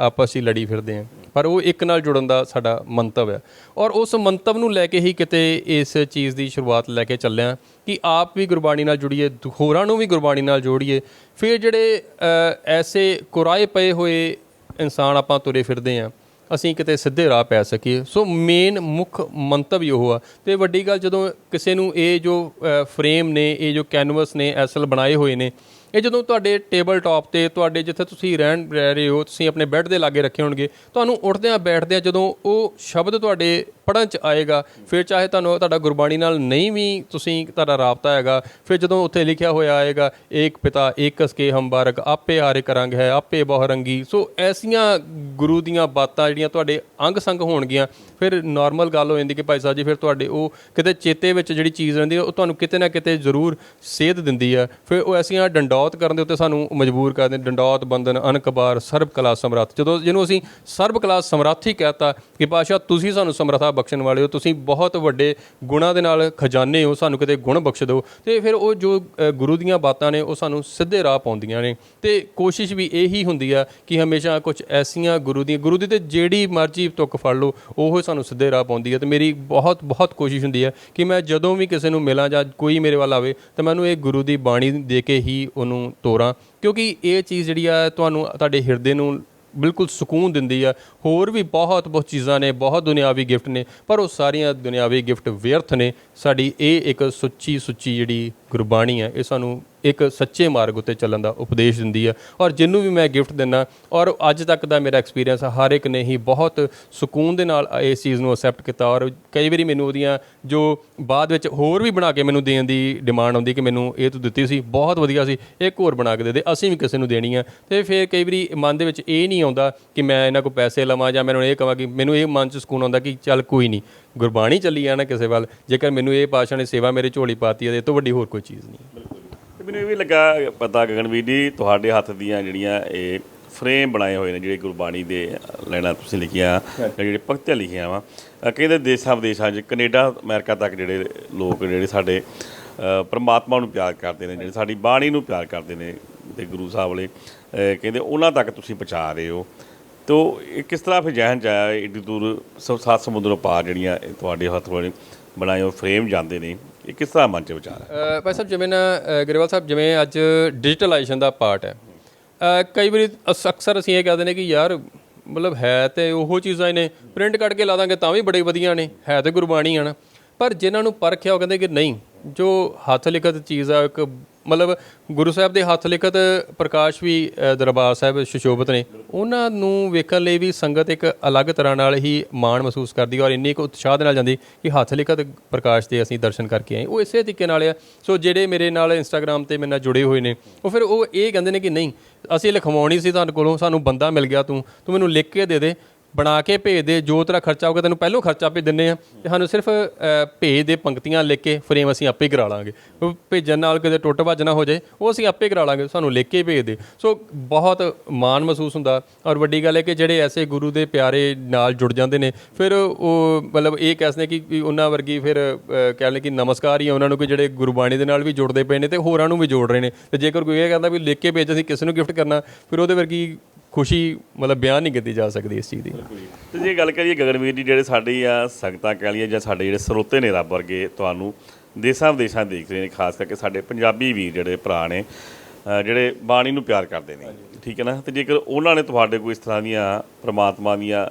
ਆਪਸ ਹੀ ਲੜੀ ਫਿਰਦੇ ਹਾਂ, ਪਰ ਉਹ ਇੱਕ ਨਾਲ ਜੁੜਨ ਦਾ ਸਾਡਾ ਮੰਤਵ ਹੈ। ਔਰ ਉਸ ਮੰਤਵ ਨੂੰ ਲੈ ਕੇ ਹੀ ਕਿਤੇ ਇਸ ਚੀਜ਼ ਦੀ ਸ਼ੁਰੂਆਤ ਲੈ ਕੇ ਚੱਲਿਆ ਕਿ ਆਪ ਵੀ ਗੁਰਬਾਣੀ ਨਾਲ ਜੁੜੀਏ ਹੋਰਾਂ ਨੂੰ ਵੀ ਗੁਰਬਾਣੀ ਨਾਲ ਜੋੜੀਏ। ਫਿਰ ਜਿਹੜੇ ਐਸੇ ਕੁਰਾਏ ਪਏ ਹੋਏ ਇਨਸਾਨ ਆਪਾਂ ਤੁਰੇ ਫਿਰਦੇ ਹਾਂ ਅਸੀਂ ਕਿਤੇ ਸਿੱਧੇ ਰਾਹ ਪੈ ਸਕੀਏ। ਸੋ ਮੇਨ ਮੁੱਖ ਮੰਤਵ ਹੀ ਉਹ ਆ। ਤੇ ਵੱਡੀ ਗੱਲ ਜਦੋਂ ਕਿਸੇ ਨੂੰ ਇਹ ਜੋ ਫਰੇਮ ਨੇ, ਇਹ ਜੋ ਕੈਨਵਸ ਨੇ ਐਸਲ ਬਣਾਏ ਹੋਏ ਨੇ, ਇਹ ਜਦੋਂ ਤੁਹਾਡੇ ਟੇਬਲ ਟਾਪ ਤੇ ਤੁਹਾਡੇ ਜਿੱਥੇ ਤੁਸੀਂ ਰਹਿਣ, ਰਹਿ ਰਹੇ ਹੋ, ਤੁਸੀਂ ਆਪਣੇ ਬੈੱਡ ਦੇ ਲਾਗੇ ਰੱਖੇ ਹੋਣਗੇ, ਤੁਹਾਨੂੰ ਉੱਠਦਿਆਂ ਬੈਠਦਿਆਂ ਜਦੋਂ ਉਹ ਸ਼ਬਦ ਤੁਹਾਡੇ ਪੜਨ ਚ ਆਏਗਾ, ਫਿਰ ਚਾਹੇ ਤੁਹਾਨੂੰ ਤੁਹਾਡਾ ਗੁਰਬਾਣੀ ਨਾਲ ਨਹੀਂ ਵੀ ਤੁਸੀਂ ਤੁਹਾਡਾ ਰਾਬਤਾ ਹੈਗਾ, ਫਿਰ ਜਦੋਂ ਉੱਥੇ ਲਿਖਿਆ ਹੋਇਆ ਆਏਗਾ, ਏਕ ਪਿਤਾ, ਏਕਸ ਕੇ ਹੰਬਾਰਕ ਆਪੇ ਹਾਰੇ ਰੰਗ ਹੈ, ਆਪੇ ਬਹੁ ਰੰਗੀ ਸੋ ਐਸੀਆਂ ਗੁਰੂ ਦੀਆਂ ਬਾਤਾਂ ਜਿਹੜੀਆਂ ਤੁਹਾਡੇ ਅੰਗ ਸੰਗ ਹੋਣਗੀਆਂ, ਫਿਰ ਨਾਰਮਲ ਗੱਲ ਹੋ ਜਾਂਦੀ ਕਿ ਭਾਈ ਸਾਹਿਬ ਜੀ, ਫਿਰ ਤੁਹਾਡੇ ਉਹ ਕਿਤੇ ਚੇਤੇ ਵਿੱਚ ਜਿਹੜੀ ਚੀਜ਼ ਰਹਿੰਦੀ ਉਹ ਤੁਹਾਨੂੰ ਕਿਤੇ ਨਾ ਕਿਤੇ ਜ਼ਰੂਰ ਸੇਧ ਦਿੰਦੀ ਆ ਫਿਰ ਉਹ ਐਸੀਆਂ ਡੰਡੌਤ ਕਰਨ ਦੇ ਉੱਤੇ ਸਾਨੂੰ ਮਜਬੂਰ ਕਰਦੇ ਡੰਡੌਤ ਬੰਦਨ ਅਨਕਬਾਰ, ਸਰਬ ਕਲਾ ਸਮਰੱਥ। ਜਦੋਂ ਜਿਹਨੂੰ ਅਸੀਂ ਸਰਬ ਕਲਾ ਸਮਰੱਥ ਹੀ ਕਹਤਾ ਕਿ ਪਾਸ਼ਾ ਤੁਸੀਂ ਸਾਨੂੰ ਸਮਰੱਥਾ ਬਖਸ਼ਣ ਵਾਲੇ ਹੋ, ਤੁਸੀਂ ਬਹੁਤ ਵੱਡੇ ਗੁਣਾਂ ਦੇ ਨਾਲ ਖਜ਼ਾਨੇ ਹੋ, ਸਾਨੂੰ ਕਿਤੇ ਗੁਣ ਬਖਸ਼ ਦਿਓ। ਤੇ ਫਿਰ ਉਹ ਜੋ ਗੁਰੂ ਦੀਆਂ ਬਾਤਾਂ ਨੇ, ਉਹ ਸਾਨੂੰ ਸਿੱਧੇ ਰਾਹ ਪਾਉਂਦੀਆਂ ਨੇ। ਤੇ ਕੋਸ਼ਿਸ਼ ਵੀ ਇਹੀ ਹੁੰਦੀ ਆ ਕਿ ਹਮੇਸ਼ਾ ਕੁਝ ਐਸੀਆਂ ਗੁਰੂ ਦੀਆਂ, ਗੁਰੂ ਦੀ ਤੇ ਜਿਹੜੀ ਮਰਜ਼ੀ ਤੁੱਕ ਫੜ ਲਓ, ਉਹ ਸਾਨੂੰ ਸਿੱਧੇ ਰਾਹ ਪਾਉਂਦੀ ਹੈ ਤੇ ਮੇਰੀ ਬਹੁਤ ਬਹੁਤ ਕੋਸ਼ਿਸ਼ ਹੁੰਦੀ ਹੈ ਕਿ ਮੈਂ ਜਦੋਂ ਵੀ ਕਿਸੇ ਨੂੰ ਮਿਲਾਂ ਜਾਂ ਕੋਈ ਮੇਰੇ ਵੱਲ ਆਵੇ, ਤਾਂ ਮੈਨੂੰ ਇਹ ਗੁਰੂ ਦੀ ਬਾਣੀ ਦੇ ਕੇ ਹੀ ਉਹਨੂੰ ਤੋਰਾਂ। ਕਿਉਂਕਿ ਇਹ ਚੀਜ਼ ਜਿਹੜੀ ਆ, ਤੁਹਾਨੂੰ ਤੁਹਾਡੇ ਹਿਰਦੇ ਨੂੰ ਬਿਲਕੁਲ ਸਕੂਨ ਦਿੰਦੀ ਆ। ਹੋਰ ਵੀ ਬਹੁਤ ਬਹੁਤ ਚੀਜ਼ਾਂ ਨੇ, ਬਹੁਤ ਦੁਨਿਆਵੀ ਗਿਫਟ ਨੇ, ਪਰ ਉਹ ਸਾਰੀਆਂ ਦੁਨਿਆਵੀ ਗਿਫਟ ਵਿਅਰਥ ਨੇ। ਸਾਡੀ ਇਹ ਇੱਕ ਸੁੱਚੀ ਸੁੱਚੀ ਜਿਹੜੀ ਗੁਰਬਾਣੀ ਹੈ, ਇਹ ਸਾਨੂੰ ਇੱਕ ਸੱਚੇ ਮਾਰਗ ਉੱਤੇ ਚੱਲਣ ਦਾ ਉਪਦੇਸ਼ ਦਿੰਦੀ ਹੈ। ਔਰ ਜਿਹਨੂੰ ਵੀ ਮੈਂ ਗਿਫਟ ਦਿੰਦਾ ਔਰ ਅੱਜ ਤੱਕ ਦਾ ਮੇਰਾ ਐਕਸਪੀਰੀਅੰਸ ਹਰ ਇੱਕ ਨੇ ਹੀ ਬਹੁਤ ਸਕੂਨ ਦੇ ਨਾਲ ਇਸ ਚੀਜ਼ ਨੂੰ ਅਸੈਪਟ ਕੀਤਾ, ਔਰ ਕਈ ਵਾਰੀ ਮੈਨੂੰ ਉਹਦੀਆਂ ਜੋ ਬਾਅਦ ਵਿੱਚ ਹੋਰ ਵੀ ਬਣਾ ਕੇ ਮੈਨੂੰ ਦੇਣ ਦੀ ਡਿਮਾਂਡ ਆਉਂਦੀ ਕਿ ਮੈਨੂੰ ਇਹ ਤੂੰ ਦਿੱਤੀ ਸੀ, ਬਹੁਤ ਵਧੀਆ ਸੀ, ਇੱਕ ਹੋਰ ਬਣਾ ਕੇ ਦੇ ਦੇ, ਅਸੀਂ ਵੀ ਕਿਸੇ ਨੂੰ ਦੇਣੀ ਆ। ਤੇ ਫਿਰ ਕਈ ਵਾਰੀ ਮਨ ਦੇ ਵਿੱਚ ਇਹ ਨਹੀਂ ਆਉਂਦਾ ਕਿ ਮੈਂ ਇਹਨਾਂ ਕੋਲ ਪੈਸੇ ਲਵਾਂ ਜਾਂ ਮੈਨੂੰ ਇਹ ਕਹਾਂ ਕਿ ਮੈਨੂੰ ਇਹ ਮਨ 'ਚ ਸਕੂਨ ਆਉਂਦਾ ਕਿ ਚੱਲ ਕੋਈ ਨਹੀਂ। ਗੁਰਬਾਣੀ ਚੱਲੀ ਆ ਨਾ ਕਿਸੇ ਵੱਲ, ਜੇਕਰ ਮੈਨੂੰ ਇਹ ਪਾਸ਼ਾ ਨੇ ਸੇਵਾ ਮੇਰੇ ਝੋਲੀ ਪਾਤੀ ਹੈ ਤੇ ਇਹ ਤੋਂ ਵੱਡੀ ਹੋਰ ਕੋਈ ਚੀਜ਼ ਨਹੀਂ। ਤੇ ਮੈਨੂੰ ਇਹ ਵੀ ਲੱਗਾ, ਪਤਾ ਗਗਨਵੀਰ ਜੀ, ਤੁਹਾਡੇ ਹੱਥ ਦੀਆਂ ਜਿਹੜੀਆਂ ਇਹ ਫਰੇਮ ਬਣਾਏ ਹੋਏ ਨੇ, ਜਿਹੜੇ ਗੁਰਬਾਣੀ ਦੇ ਲੈਣਾ ਤੁਸੀਂ ਲਿਖੀਆਂ, ਜਾਂ ਜਿਹੜੇ ਪੰਕਤੀਆਂ ਲਿਖੀਆਂ ਵਾ ਕਹਿੰਦੇ ਦੇਸ਼ਾਂ ਵਿਦੇਸ਼ਾਂ 'ਚ, ਕੈਨੇਡਾ, ਅਮਰੀਕਾ ਤੱਕ ਜਿਹੜੇ ਲੋਕ, ਜਿਹੜੇ ਸਾਡੇ ਪਰਮਾਤਮਾ ਨੂੰ ਪਿਆਰ ਕਰਦੇ ਨੇ, ਜਿਹੜੇ ਸਾਡੀ ਬਾਣੀ ਨੂੰ ਪਿਆਰ ਕਰਦੇ ਨੇ, ਤੇ ਗੁਰੂ ਸਾਹਿਬ ਵਾਲੇ ਕਹਿੰਦੇ ਉਹਨਾਂ ਤੱਕ ਤੁਸੀਂ ਪਹੁੰਚਾ ਰਹੇ ਹੋ। ਤੋ ਇਹ ਕਿਸ ਤਰ੍ਹਾਂ ਫਿਰ ਜਹਨ ਚ ਆਇਆ? ਏਡੀ ਦੂਰ ਸ- ਸੱਤ ਸਮੁੰਦਰੋਂ ਪਾਰ ਜਿਹੜੀਆਂ ਤੁਹਾਡੇ ਹੱਥ ਵਾਲੇ ਬਣਾਏ ਹੋਏ ਫਰੇਮ ਜਾਂਦੇ ਨੇ, ਇਹ ਕਿਸ ਤਰ੍ਹਾਂ ਮਨ ਚ ਵਿਚਾਰ ਹੈ? ਭਾਈ ਸਾਹਿਬ, ਜਿਵੇਂ ਨਾ ਗਰੇਵਾਲ ਸਾਹਿਬ, ਜਿਵੇਂ ਅੱਜ ਡਿਜੀਟਲਾਈਜੇਸ਼ਨ ਦਾ ਪਾਰਟ ਹੈ ਕਈ ਵਾਰੀ ਅਸ- ਅਕਸਰ ਅਸੀਂ ਇਹ ਕਹਿੰਦੇ ਨੇ ਕਿ ਯਾਰ ਮਤਲਬ ਹੈ ਤੇ ਉਹੋ ਚੀਜ਼ਾਂ ਹੀ ਨੇ ਪ੍ਰਿੰਟ ਕੱਢ ਕੇ ਲਾ ਦਾਂਗੇ ਤਾਂ ਵੀ ਬੜੇ ਵਧੀਆ ਨੇ, ਹੈ ਤੇ ਗੁਰਬਾਣੀ ਆ ਨਾ। ਪਰ ਜਿਨ੍ਹਾਂ ਨੂੰ ਪਰਖਿਆ, ਉਹ ਕਹਿੰਦੇ ਕਿ ਨਹੀਂ, ਜੋ ਹੱਥ ਲਿਖਤ ਚੀਜ਼ ਆ, ਇੱਕ ਮਤਲਬ ਗੁਰੂ ਸਾਹਿਬ ਦੇ ਹੱਥ ਲਿਖਤ ਪ੍ਰਕਾਸ਼ ਵੀ ਦਰਬਾਰ ਸਾਹਿਬ ਸੁਸ਼ੋਭਿਤ ਨੇ। ਉਹਨਾਂ ਨੂੰ ਵੇਖਣ ਲਈ ਵੀ ਸੰਗਤ ਇੱਕ ਅਲੱਗ ਤਰ੍ਹਾਂ ਨਾਲ ਹੀ ਮਾਣ ਮਹਿਸੂਸ ਕਰਦੀ ਔਰ ਇੰਨੀ ਕੁ ਉਤਸ਼ਾਹ ਦੇ ਨਾਲ ਜਾਂਦੀ ਕਿ ਹੱਥ ਲਿਖਤ ਪ੍ਰਕਾਸ਼ ਦੇ ਅਸੀਂ ਦਰਸ਼ਨ ਕਰਕੇ ਆਏ। ਉਹ ਇਸੇ ਤਰੀਕੇ ਨਾਲ ਆ। ਸੋ ਜਿਹੜੇ ਮੇਰੇ ਨਾਲ ਇੰਸਟਾਗ੍ਰam ਤੇ ਮੇਰੇ ਨਾਲ ਜੁੜੇ ਹੋਏ ਨੇ, ਉਹ ਫਿਰ ਉਹ ਇਹ ਕਹਿੰਦੇ ਨੇ ਕਿ ਨਹੀਂ, ਅਸੀਂ ਲਿਖਵਾਉਣੀ ਸੀ ਤੁਹਾਡੇ ਕੋਲੋਂ, ਸਾਨੂੰ ਬੰਦਾ ਮਿਲ ਗਿਆ ਤੂੰ ਤੂੰ ਮੈਨੂੰ ਲਿਖ ਕੇ ਦੇ ਦੇ। ਬਣਾ ਕੇ ਭੇਜ ਦੇ ਜੋ ਤੇਰਾ ਖਰਚਾ ਹੋਗਾ ਤੈਨੂੰ ਪਹਿਲੋਂ ਖਰਚਾ ਭੇਜ ਦਿੰਨੇ ਆ। ਤੇ ਸਾਨੂੰ ਸਿਰਫ ਭੇਜ ਦੇ ਪੰਕਤੀਆਂ ਲਿਖ ਕੇ ਫਰੇਮ ਅਸੀਂ ਆਪੇ ਹੀ ਕਰਾ ਲਾਂਗੇ। ਭੇਜਣ ਨਾਲ ਕਿਤੇ ਟੁੱਟ ਭੱਜ ਨਾ ਹੋ ਜਾਏ ਉਹ ਅਸੀਂ ਆਪੇ ਕਰਾ ਲਾਂਗੇ ਸਾਨੂੰ ਲਿਖ ਕੇ ਭੇਜ ਦੇ। ਸੋ ਬਹੁਤ ਮਾਣ ਮਹਿਸੂਸ ਹੁੰਦਾ। ਔਰ ਵੱਡੀ ਗੱਲ ਹੈ ਕਿ ਜਿਹੜੇ ਐਸੇ ਗੁਰੂ ਦੇ ਪਿਆਰੇ ਨਾਲ ਜੁੜ ਜਾਂਦੇ ਨੇ ਫਿਰ ਉਹ ਮਤਲਬ ਇਹ ਕਹਿ ਸਕਦੇ ਕਿ ਵੀ ਉਹਨਾਂ ਵਰਗੀ ਫਿਰ ਅ, ਕਹਿ ਲਏ ਕਿ ਨਮਸਕਾਰ ਹੀ ਉਹਨਾਂ ਨੂੰ ਕਿ ਜਿਹੜੇ ਗੁਰਬਾਣੀ ਦੇ ਨਾਲ ਵੀ ਜੁੜਦੇ ਪਏ ਨੇ ਤੇ ਹੋਰਾਂ ਨੂੰ ਵੀ ਜੋੜ ਰਹੇ ਨੇ। ਤੇ ਜੇਕਰ ਕੋਈ ਇਹ ਕਹਿੰਦਾ ਵੀ ਲਿਖ ਕੇ ਭੇਜ ਅਸੀਂ ਕਿਸੇ ਨੂੰ ਗਿਫਟ ਕਰਨਾ ਫਿਰ ਉਹਦੇ ਵਰਗੀ ਖੁਸ਼ੀ ਮਤਲਬ ਬਿਆਨ ਨਹੀਂ ਕੀਤੀ ਜਾ ਸਕਦੀ ਇਸ ਚੀਜ਼ ਦੀ। ਤੇ ਜੇ ਗੱਲ ਕਰੀਏ ਗਗਨਵੀਰ ਜੀ, ਜਿਹੜੇ ਸਾਡੀ ਆ ਸੰਗਤਾਂ ਕਹਿ ਲਈਏ ਜਾਂ ਸਾਡੇ ਜਿਹੜੇ ਸਰੋਤੇ ਨੇ ਰੱਬ ਵਰਗੇ, ਤੁਹਾਨੂੰ ਦੇਸਾਂ ਵਿਦੇਸ਼ਾਂ ਦੇਖ ਰਹੇ ਨੇ, ਖਾਸ ਕਰਕੇ ਸਾਡੇ ਪੰਜਾਬੀ ਵੀਰ ਜਿਹੜੇ ਭਰਾ ਨੇ ਜਿਹੜੇ ਬਾਣੀ ਨੂੰ ਪਿਆਰ ਕਰਦੇ ਨੇ, ਠੀਕ ਹੈ ਨਾ? ਤੇ ਜੇਕਰ ਉਹਨਾਂ ਨੇ ਤੁਹਾਡੇ ਕੋਈ ਇਸ ਤਰ੍ਹਾਂ ਦੀਆਂ ਪ੍ਰਮਾਤਮਾ ਦੀਆਂ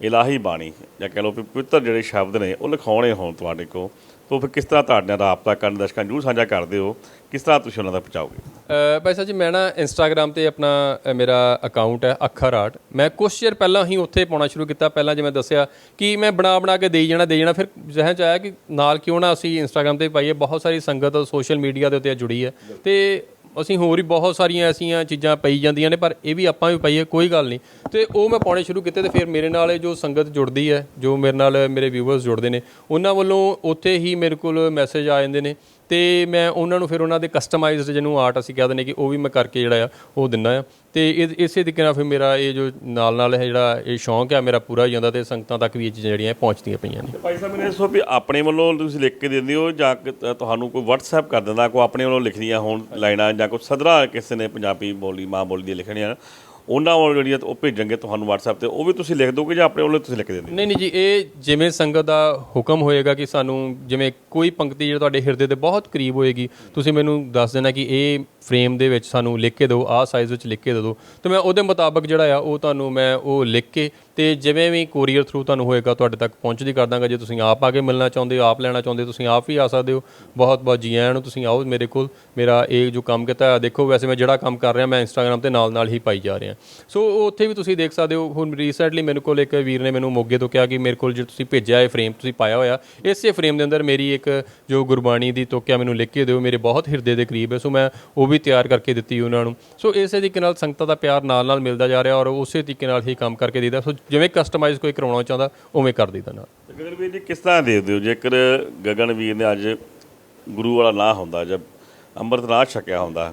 ਇਲਾਹੀ ਬਾਣੀ ਜਾਂ ਕਹਿ ਲਓ ਵੀ ਪਵਿੱਤਰ ਜਿਹੜੇ ਸ਼ਬਦ ਨੇ, ਉਹ ਲਿਖਾਉਣੇ ਹੋਣ ਤੁਹਾਡੇ ਕੋਲ, ਤਾਂ ਫਿਰ ਕਿਸ ਤਰ੍ਹਾਂ ਤੁਹਾਡੇ ਨਾਲ ਰਾਬਤਾ ਕਰਨ ਦਰਸ਼ਕਾਂ ਜ਼ਰੂਰ ਸਾਂਝਾ ਕਰਦੇ ਹੋ, ਕਿਸ ਤਰ੍ਹਾਂ ਤੁਸੀਂ ਉਹਨਾਂ ਦਾ ਪਹੁੰਚਾਓਗੇ ਭਾਈ ਸਾਹਿਬ ਜੀ, ਮੈਂ ਨਾ ਇੰਸਟਾਗ੍ਰam ਤੇ ਆਪਣਾ ਮੇਰਾ ਅਕਾਊਂਟ ਹੈ ਅੱਖਰ ਆਰਟ ਮੈਂ ਕੁਛ ਚਿਰ ਪਹਿਲਾਂ ਹੀ ਉੱਥੇ ਪਾਉਣਾ ਸ਼ੁਰੂ ਕੀਤਾ। ਪਹਿਲਾਂ ਜਿਵੇਂ ਦੱਸਿਆ ਕਿ ਮੈਂ ਬਣਾ ਬਣਾ ਕੇ ਦੇਈ ਜਾਣਾ ਦੇਈ ਜਾਣਾ, ਫਿਰ ਜ਼ਿਹਨ ਚ ਆਇਆ ਕਿ ਨਾਲ ਕਿਉਂ ਨਾ ਅਸੀਂ ਇੰਸਟਾਗ੍ਰam ਤੇ ਪਾਈਏ। ਬਹੁਤ ਸਾਰੀ ਸੰਗਤ ਸੋਸ਼ਲ ਮੀਡੀਆ ਦੇ ਉੱਤੇ ਜੁੜੀ ਹੈ। ਤੇ ਅਸੀਂ ਹੋਰ ਵੀ ਬਹੁਤ ਸਾਰੀਆਂ ਐਸੀਆਂ ਚੀਜ਼ਾਂ ਪਈ ਜਾਂਦੀਆਂ ਨੇ, ਪਰ ਇਹ ਵੀ ਆਪਾਂ ਵੀ ਪਾਈਏ, ਕੋਈ ਗੱਲ ਨਹੀਂ। ਤੇ ਉਹ ਮੈਂ ਪਾਉਣੇ ਸ਼ੁਰੂ ਕੀਤੇ ਤੇ ਫਿਰ ਮੇਰੇ ਨਾਲ ਜੋ ਸੰਗਤ ਜੁੜਦੀ ਹੈ, ਜੋ ਮੇਰੇ ਨਾਲ ਮੇਰੇ ਵਿਊਅਰਸ ਜੁੜਦੇ ਨੇ, ਉਹਨਾਂ ਵੱਲੋਂ ਉੱਥੇ ਹੀ ਮੇਰੇ ਕੋਲ ਮੈਸੇਜ ਆ ਜਾਂਦੇ ਨੇ। ਤੇ ਮੈਂ ਉਹਨਾਂ ਨੂੰ ਫਿਰ ਉਹਨਾਂ ਦੇ ਕਸਟਮਾਈਜ਼ਡ ਜਿਹਨੂੰ ਆਰਟ ਅਸੀਂ ਕਹਿੰਦੇ ਨੇ ਕਿ ਉਹ ਵੀ ਮੈਂ ਕਰਕੇ ਜਿਹੜਾ ਆ, ਉਹ ਦਿੰਦਾ ਆ। ਤੇ ਇਸੇ ਤਰੀਕੇ ਨਾਲ ਫਿਰ ਮੇਰਾ ਇਹ ਜੋ ਨਾਲ ਨਾਲ ਇਹ ਜਿਹੜਾ ਇਹ ਸ਼ੌਂਕ ਆ, ਮੇਰਾ ਪੂਰਾ ਹੋ ਜਾਂਦਾ ਤੇ ਸੰਗਤਾਂ ਤੱਕ ਵੀ ਇਹ ਚੀਜ਼ਾਂ ਜਿਹੜੀਆਂ ਪਹੁੰਚਦੀਆਂ ਪਈਆਂ ਨੇ। ਭਾਈ ਸਾਹਿਬ, ਮੈਨੂੰ ਦੱਸੋ ਵੀ ਆਪਣੇ ਵੱਲੋਂ ਤੁਸੀਂ ਲਿਖ ਕੇ ਦਿੰਦੇ ਹੋ ਜਾਂ ਤੁਹਾਨੂੰ ਕੋਈ WhatsApp ਕਰ ਦਿੰਦਾ, ਕੋਈ ਆਪਣੇ ਵੱਲੋਂ ਲਿਖਦੀਆਂ ਹੋਣ ਲਾਈਨਾਂ ਜਾਂ ਕੋਈ ਸਦਰਾ ਕਿਸੇ ਨੇ ਪੰਜਾਬੀ ਬੋਲੀ, ਮਾਂ ਬੋਲੀ ਦੀ ਲਿਖਣੀਆਂ ਉਹਨਾਂ ਵੱਲੋਂ ਜਿਹੜੀਆਂ ਉਹ ਭੇਜਣਗੇ ਤੁਹਾਨੂੰ WhatsApp ਤੇ, ਉਹ ਵੀ ਤੁਸੀਂ ਲਿਖ ਦੋਗੇ ਜਾਂ ਆਪਣੇ ਵੱਲੋਂ ਤੁਸੀਂ ਲਿਖ ਕੇ ਦਿੰਦੇ ਨਹੀਂ ਨਹੀਂ ਜੀ, ਇਹ ਜਿਵੇਂ ਸੰਗਤ ਦਾ ਹੁਕਮ ਹੋਏਗਾ ਕਿ ਸਾਨੂੰ ਜਿਵੇਂ ਕੋਈ ਪੰਕਤੀ ਜਿਹੜੀ ਤੁਹਾਡੇ ਹਿਰਦੇ ਦੇ ਬਹੁਤ ਕਰੀਬ ਹੋਏਗੀ, ਤੁਸੀਂ ਮੈਨੂੰ ਦੱਸ ਦੇਣਾ ਕਿ ਇਹ ਫਰੇਮ ਦੇ ਵਿੱਚ ਸਾਨੂੰ ਲਿਖ ਕੇ ਦਿਓ, ਆਹ ਸਾਈਜ਼ ਵਿੱਚ ਲਿਖ ਕੇ ਦੇ ਦਿਓ। ਤੇ ਮੈਂ ਉਹਦੇ ਮੁਤਾਬਕ ਜਿਹੜਾ ਆ, ਉਹ ਤੁਹਾਨੂੰ ਮੈਂ ਉਹ ਲਿਖ ਕੇ ਤੇ ਜਿਵੇਂ ਵੀ ਕੋਰੀਅਰ ਥਰੂ ਤੁਹਾਨੂੰ ਹੋਏਗਾ ਤੁਹਾਡੇ ਤੱਕ ਪਹੁੰਚਦੀ ਕਰ ਦਾਂਗਾ। ਜੇ ਤੁਸੀਂ ਆਪ ਆ ਕੇ ਮਿਲਣਾ ਚਾਹੁੰਦੇ ਹੋ ਆਪ ਲੈਣਾ ਚਾਹੁੰਦੇ ਹੋ, ਤੁਸੀਂ ਆਪ ਵੀ ਆ ਸਕਦੇ ਹੋ। ਬਹੁਤ ਬਹੁਤ ਜੀ ਆਇਆਂ ਨੂੰ ਤੁਸੀਂ ਆਓ ਮੇਰੇ ਕੋਲ। ਮੇਰਾ ਇਹ ਜੋ ਕੰਮ ਕੀਤਾ ਹੈ, ਦੇਖੋ ਵੈਸੇ ਮੈਂ ਜਿਹੜਾ ਕੰਮ ਕਰ ਰਿਹਾ ਮੈਂ ਇੰਸਟਾਗ੍ਰam ਤੇ ਨਾਲ ਨਾਲ ਹੀ ਪਾਈ ਜਾ ਰਿਹਾ। ਸੋ ਉਹ ਉੱਥੇ ਵੀ ਤੁਸੀਂ ਦੇਖ ਸਕਦੇ ਹੋ ਹੁਣ ਰੀਸੈਂਟਲੀ ਮੇਰੇ ਕੋਲ ਇੱਕ ਵੀਰ ਨੇ ਮੈਨੂੰ ਮੋਗੇ ਤੋਂ ਕਿਹਾ ਕਿ ਮੇਰੇ ਕੋਲ ਜੇ ਤੁਸੀਂ ਭੇਜਿਆ ਇਹ ਫਰੇਮ ਤੁਸੀਂ ਪਾਇਆ ਹੋਇਆ ਇਸੇ ਫਰੇਮ ਦੇ ਅੰਦਰ ਮੇਰੀ ਇੱਕ ਜੋ ਗੁਰਬਾਣੀ ਦੀ ਤੋਕਿਆ ਮੈਨੂੰ ਲਿਖ ਕੇ ਦਿਓ ਮੇਰੇ ਬਹੁਤ ਹਿਰਦੇ ਦੇ ਕਰੀਬ ਹੈ ਸੋ ਮੈਂ ਉਹ ਵੀ ਤਿਆਰ ਕਰਕੇ ਦਿੱਤੀ ਉਹਨਾਂ ਨੂੰ। ਸੋ ਇਸੇ ਤਰੀਕੇ ਨਾਲ ਸੰਗਤਾਂ ਦਾ ਪਿਆਰ ਨਾਲ ਨਾਲ ਮਿਲਦਾ ਜਾ ਰਿਹਾ ਔਰ ਉਸੇ ਤਰੀਕੇ ਨਾਲ ਹੀ ਕੰਮ ਕਰਕੇ ਦੇਦਾ ਸੋ ਜਿਵੇਂ ਕਸਟਮਾਈਜ਼ ਕੋਈ ਕਰਾਉਣਾ ਚਾਹੁੰਦਾ ਉਵੇਂ ਕਰ ਦਈਦਾ ਨਾਲ। ਗਗਨਵੀਰ ਜੀ ਕਿਸ ਤਰ੍ਹਾਂ ਦੇਖਦੇ ਹੋ? ਜੇਕਰ ਗਗਨਵੀਰ ਨੇ ਅੱਜ ਗੁਰੂ ਵਾਲਾ ਨਾ ਹੁੰਦਾ ਜਦ ਅੰਮ੍ਰਿਤ ਨਾ ਛਕਿਆ ਹੁੰਦਾ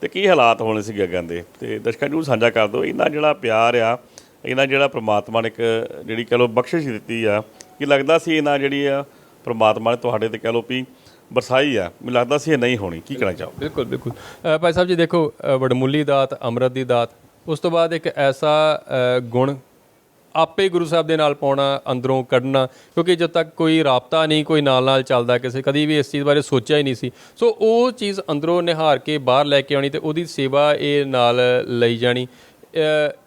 ਤੇ ਕੀ ਹਾਲਾਤ ਹੋਣੇ ਸੀ ਗਗਨ ਦੇ? ਤੇ ਦਰਸ਼ਕਾਂ ਨੂੰ ਸਾਂਝਾ ਕਰ ਦਿਓ ਇਹਨਾਂ ਜਿਹੜਾ ਪਿਆਰ ਆ ਇਹਨਾਂ ਜਿਹੜਾ ਪ੍ਰਮਾਤਮਾ ਨੇ ਇੱਕ ਜਿਹੜੀ ਕਹ ਲੋ ਬਖਸ਼ਿਸ਼ ਦਿੱਤੀ ਆ ਕਿ ਲੱਗਦਾ ਸੀ ਇਹਨਾਂ ਜਿਹੜੀ ਆ ਪ੍ਰਮਾਤਮਾ ਨੇ ਤੁਹਾਡੇ ਤੇ ਕਹ ਲੋ ਵੀ ਬਰਸਾਈ ਆ? ਮੈਨੂੰ ਲੱਗਦਾ ਸੀ ਇਹ ਨਹੀਂ ਹੋਣੀ ਕੀ ਕਹਿਣਾ ਚਾਹੋ ਬਿਲਕੁਲ ਬਿਲਕੁਲ। ਭਾਈ ਸਾਹਿਬ ਜੀ ਦੇਖੋ ਵਡਮੁੱਲੀ ਦਾਤ ਅੰਮ੍ਰਿਤ ਦੀ ਦਾਤ ਉਸ ਤੋਂ ਬਾਅਦ ਇੱਕ ਐਸਾ ਗੁਣ ਆਪੇ ਗੁਰੂ ਸਾਹਿਬ ਦੇ ਨਾਲ ਪਾਉਣਾ, ਅੰਦਰੋਂ ਕੱਢਣਾ, ਕਿਉਂਕਿ ਜਦ ਤੱਕ ਕੋਈ ਰਾਬਤਾ ਨਹੀਂ, ਕੋਈ ਨਾਲ ਨਾਲ ਚੱਲਦਾ ਕਿਸੇ, ਕਦੀ ਵੀ ਇਸ ਚੀਜ਼ ਬਾਰੇ ਸੋਚਿਆ ਹੀ ਨਹੀਂ ਸੀ। ਸੋ ਉਹ ਚੀਜ਼ ਅੰਦਰੋਂ ਨਿਹਾਰ ਕੇ ਬਾਹਰ ਲੈ ਕੇ ਆਉਣੀ ਤੇ ਉਹਦੀ ਸੇਵਾ ਇਹ ਨਾਲ ਲਈ ਜਾਣੀ।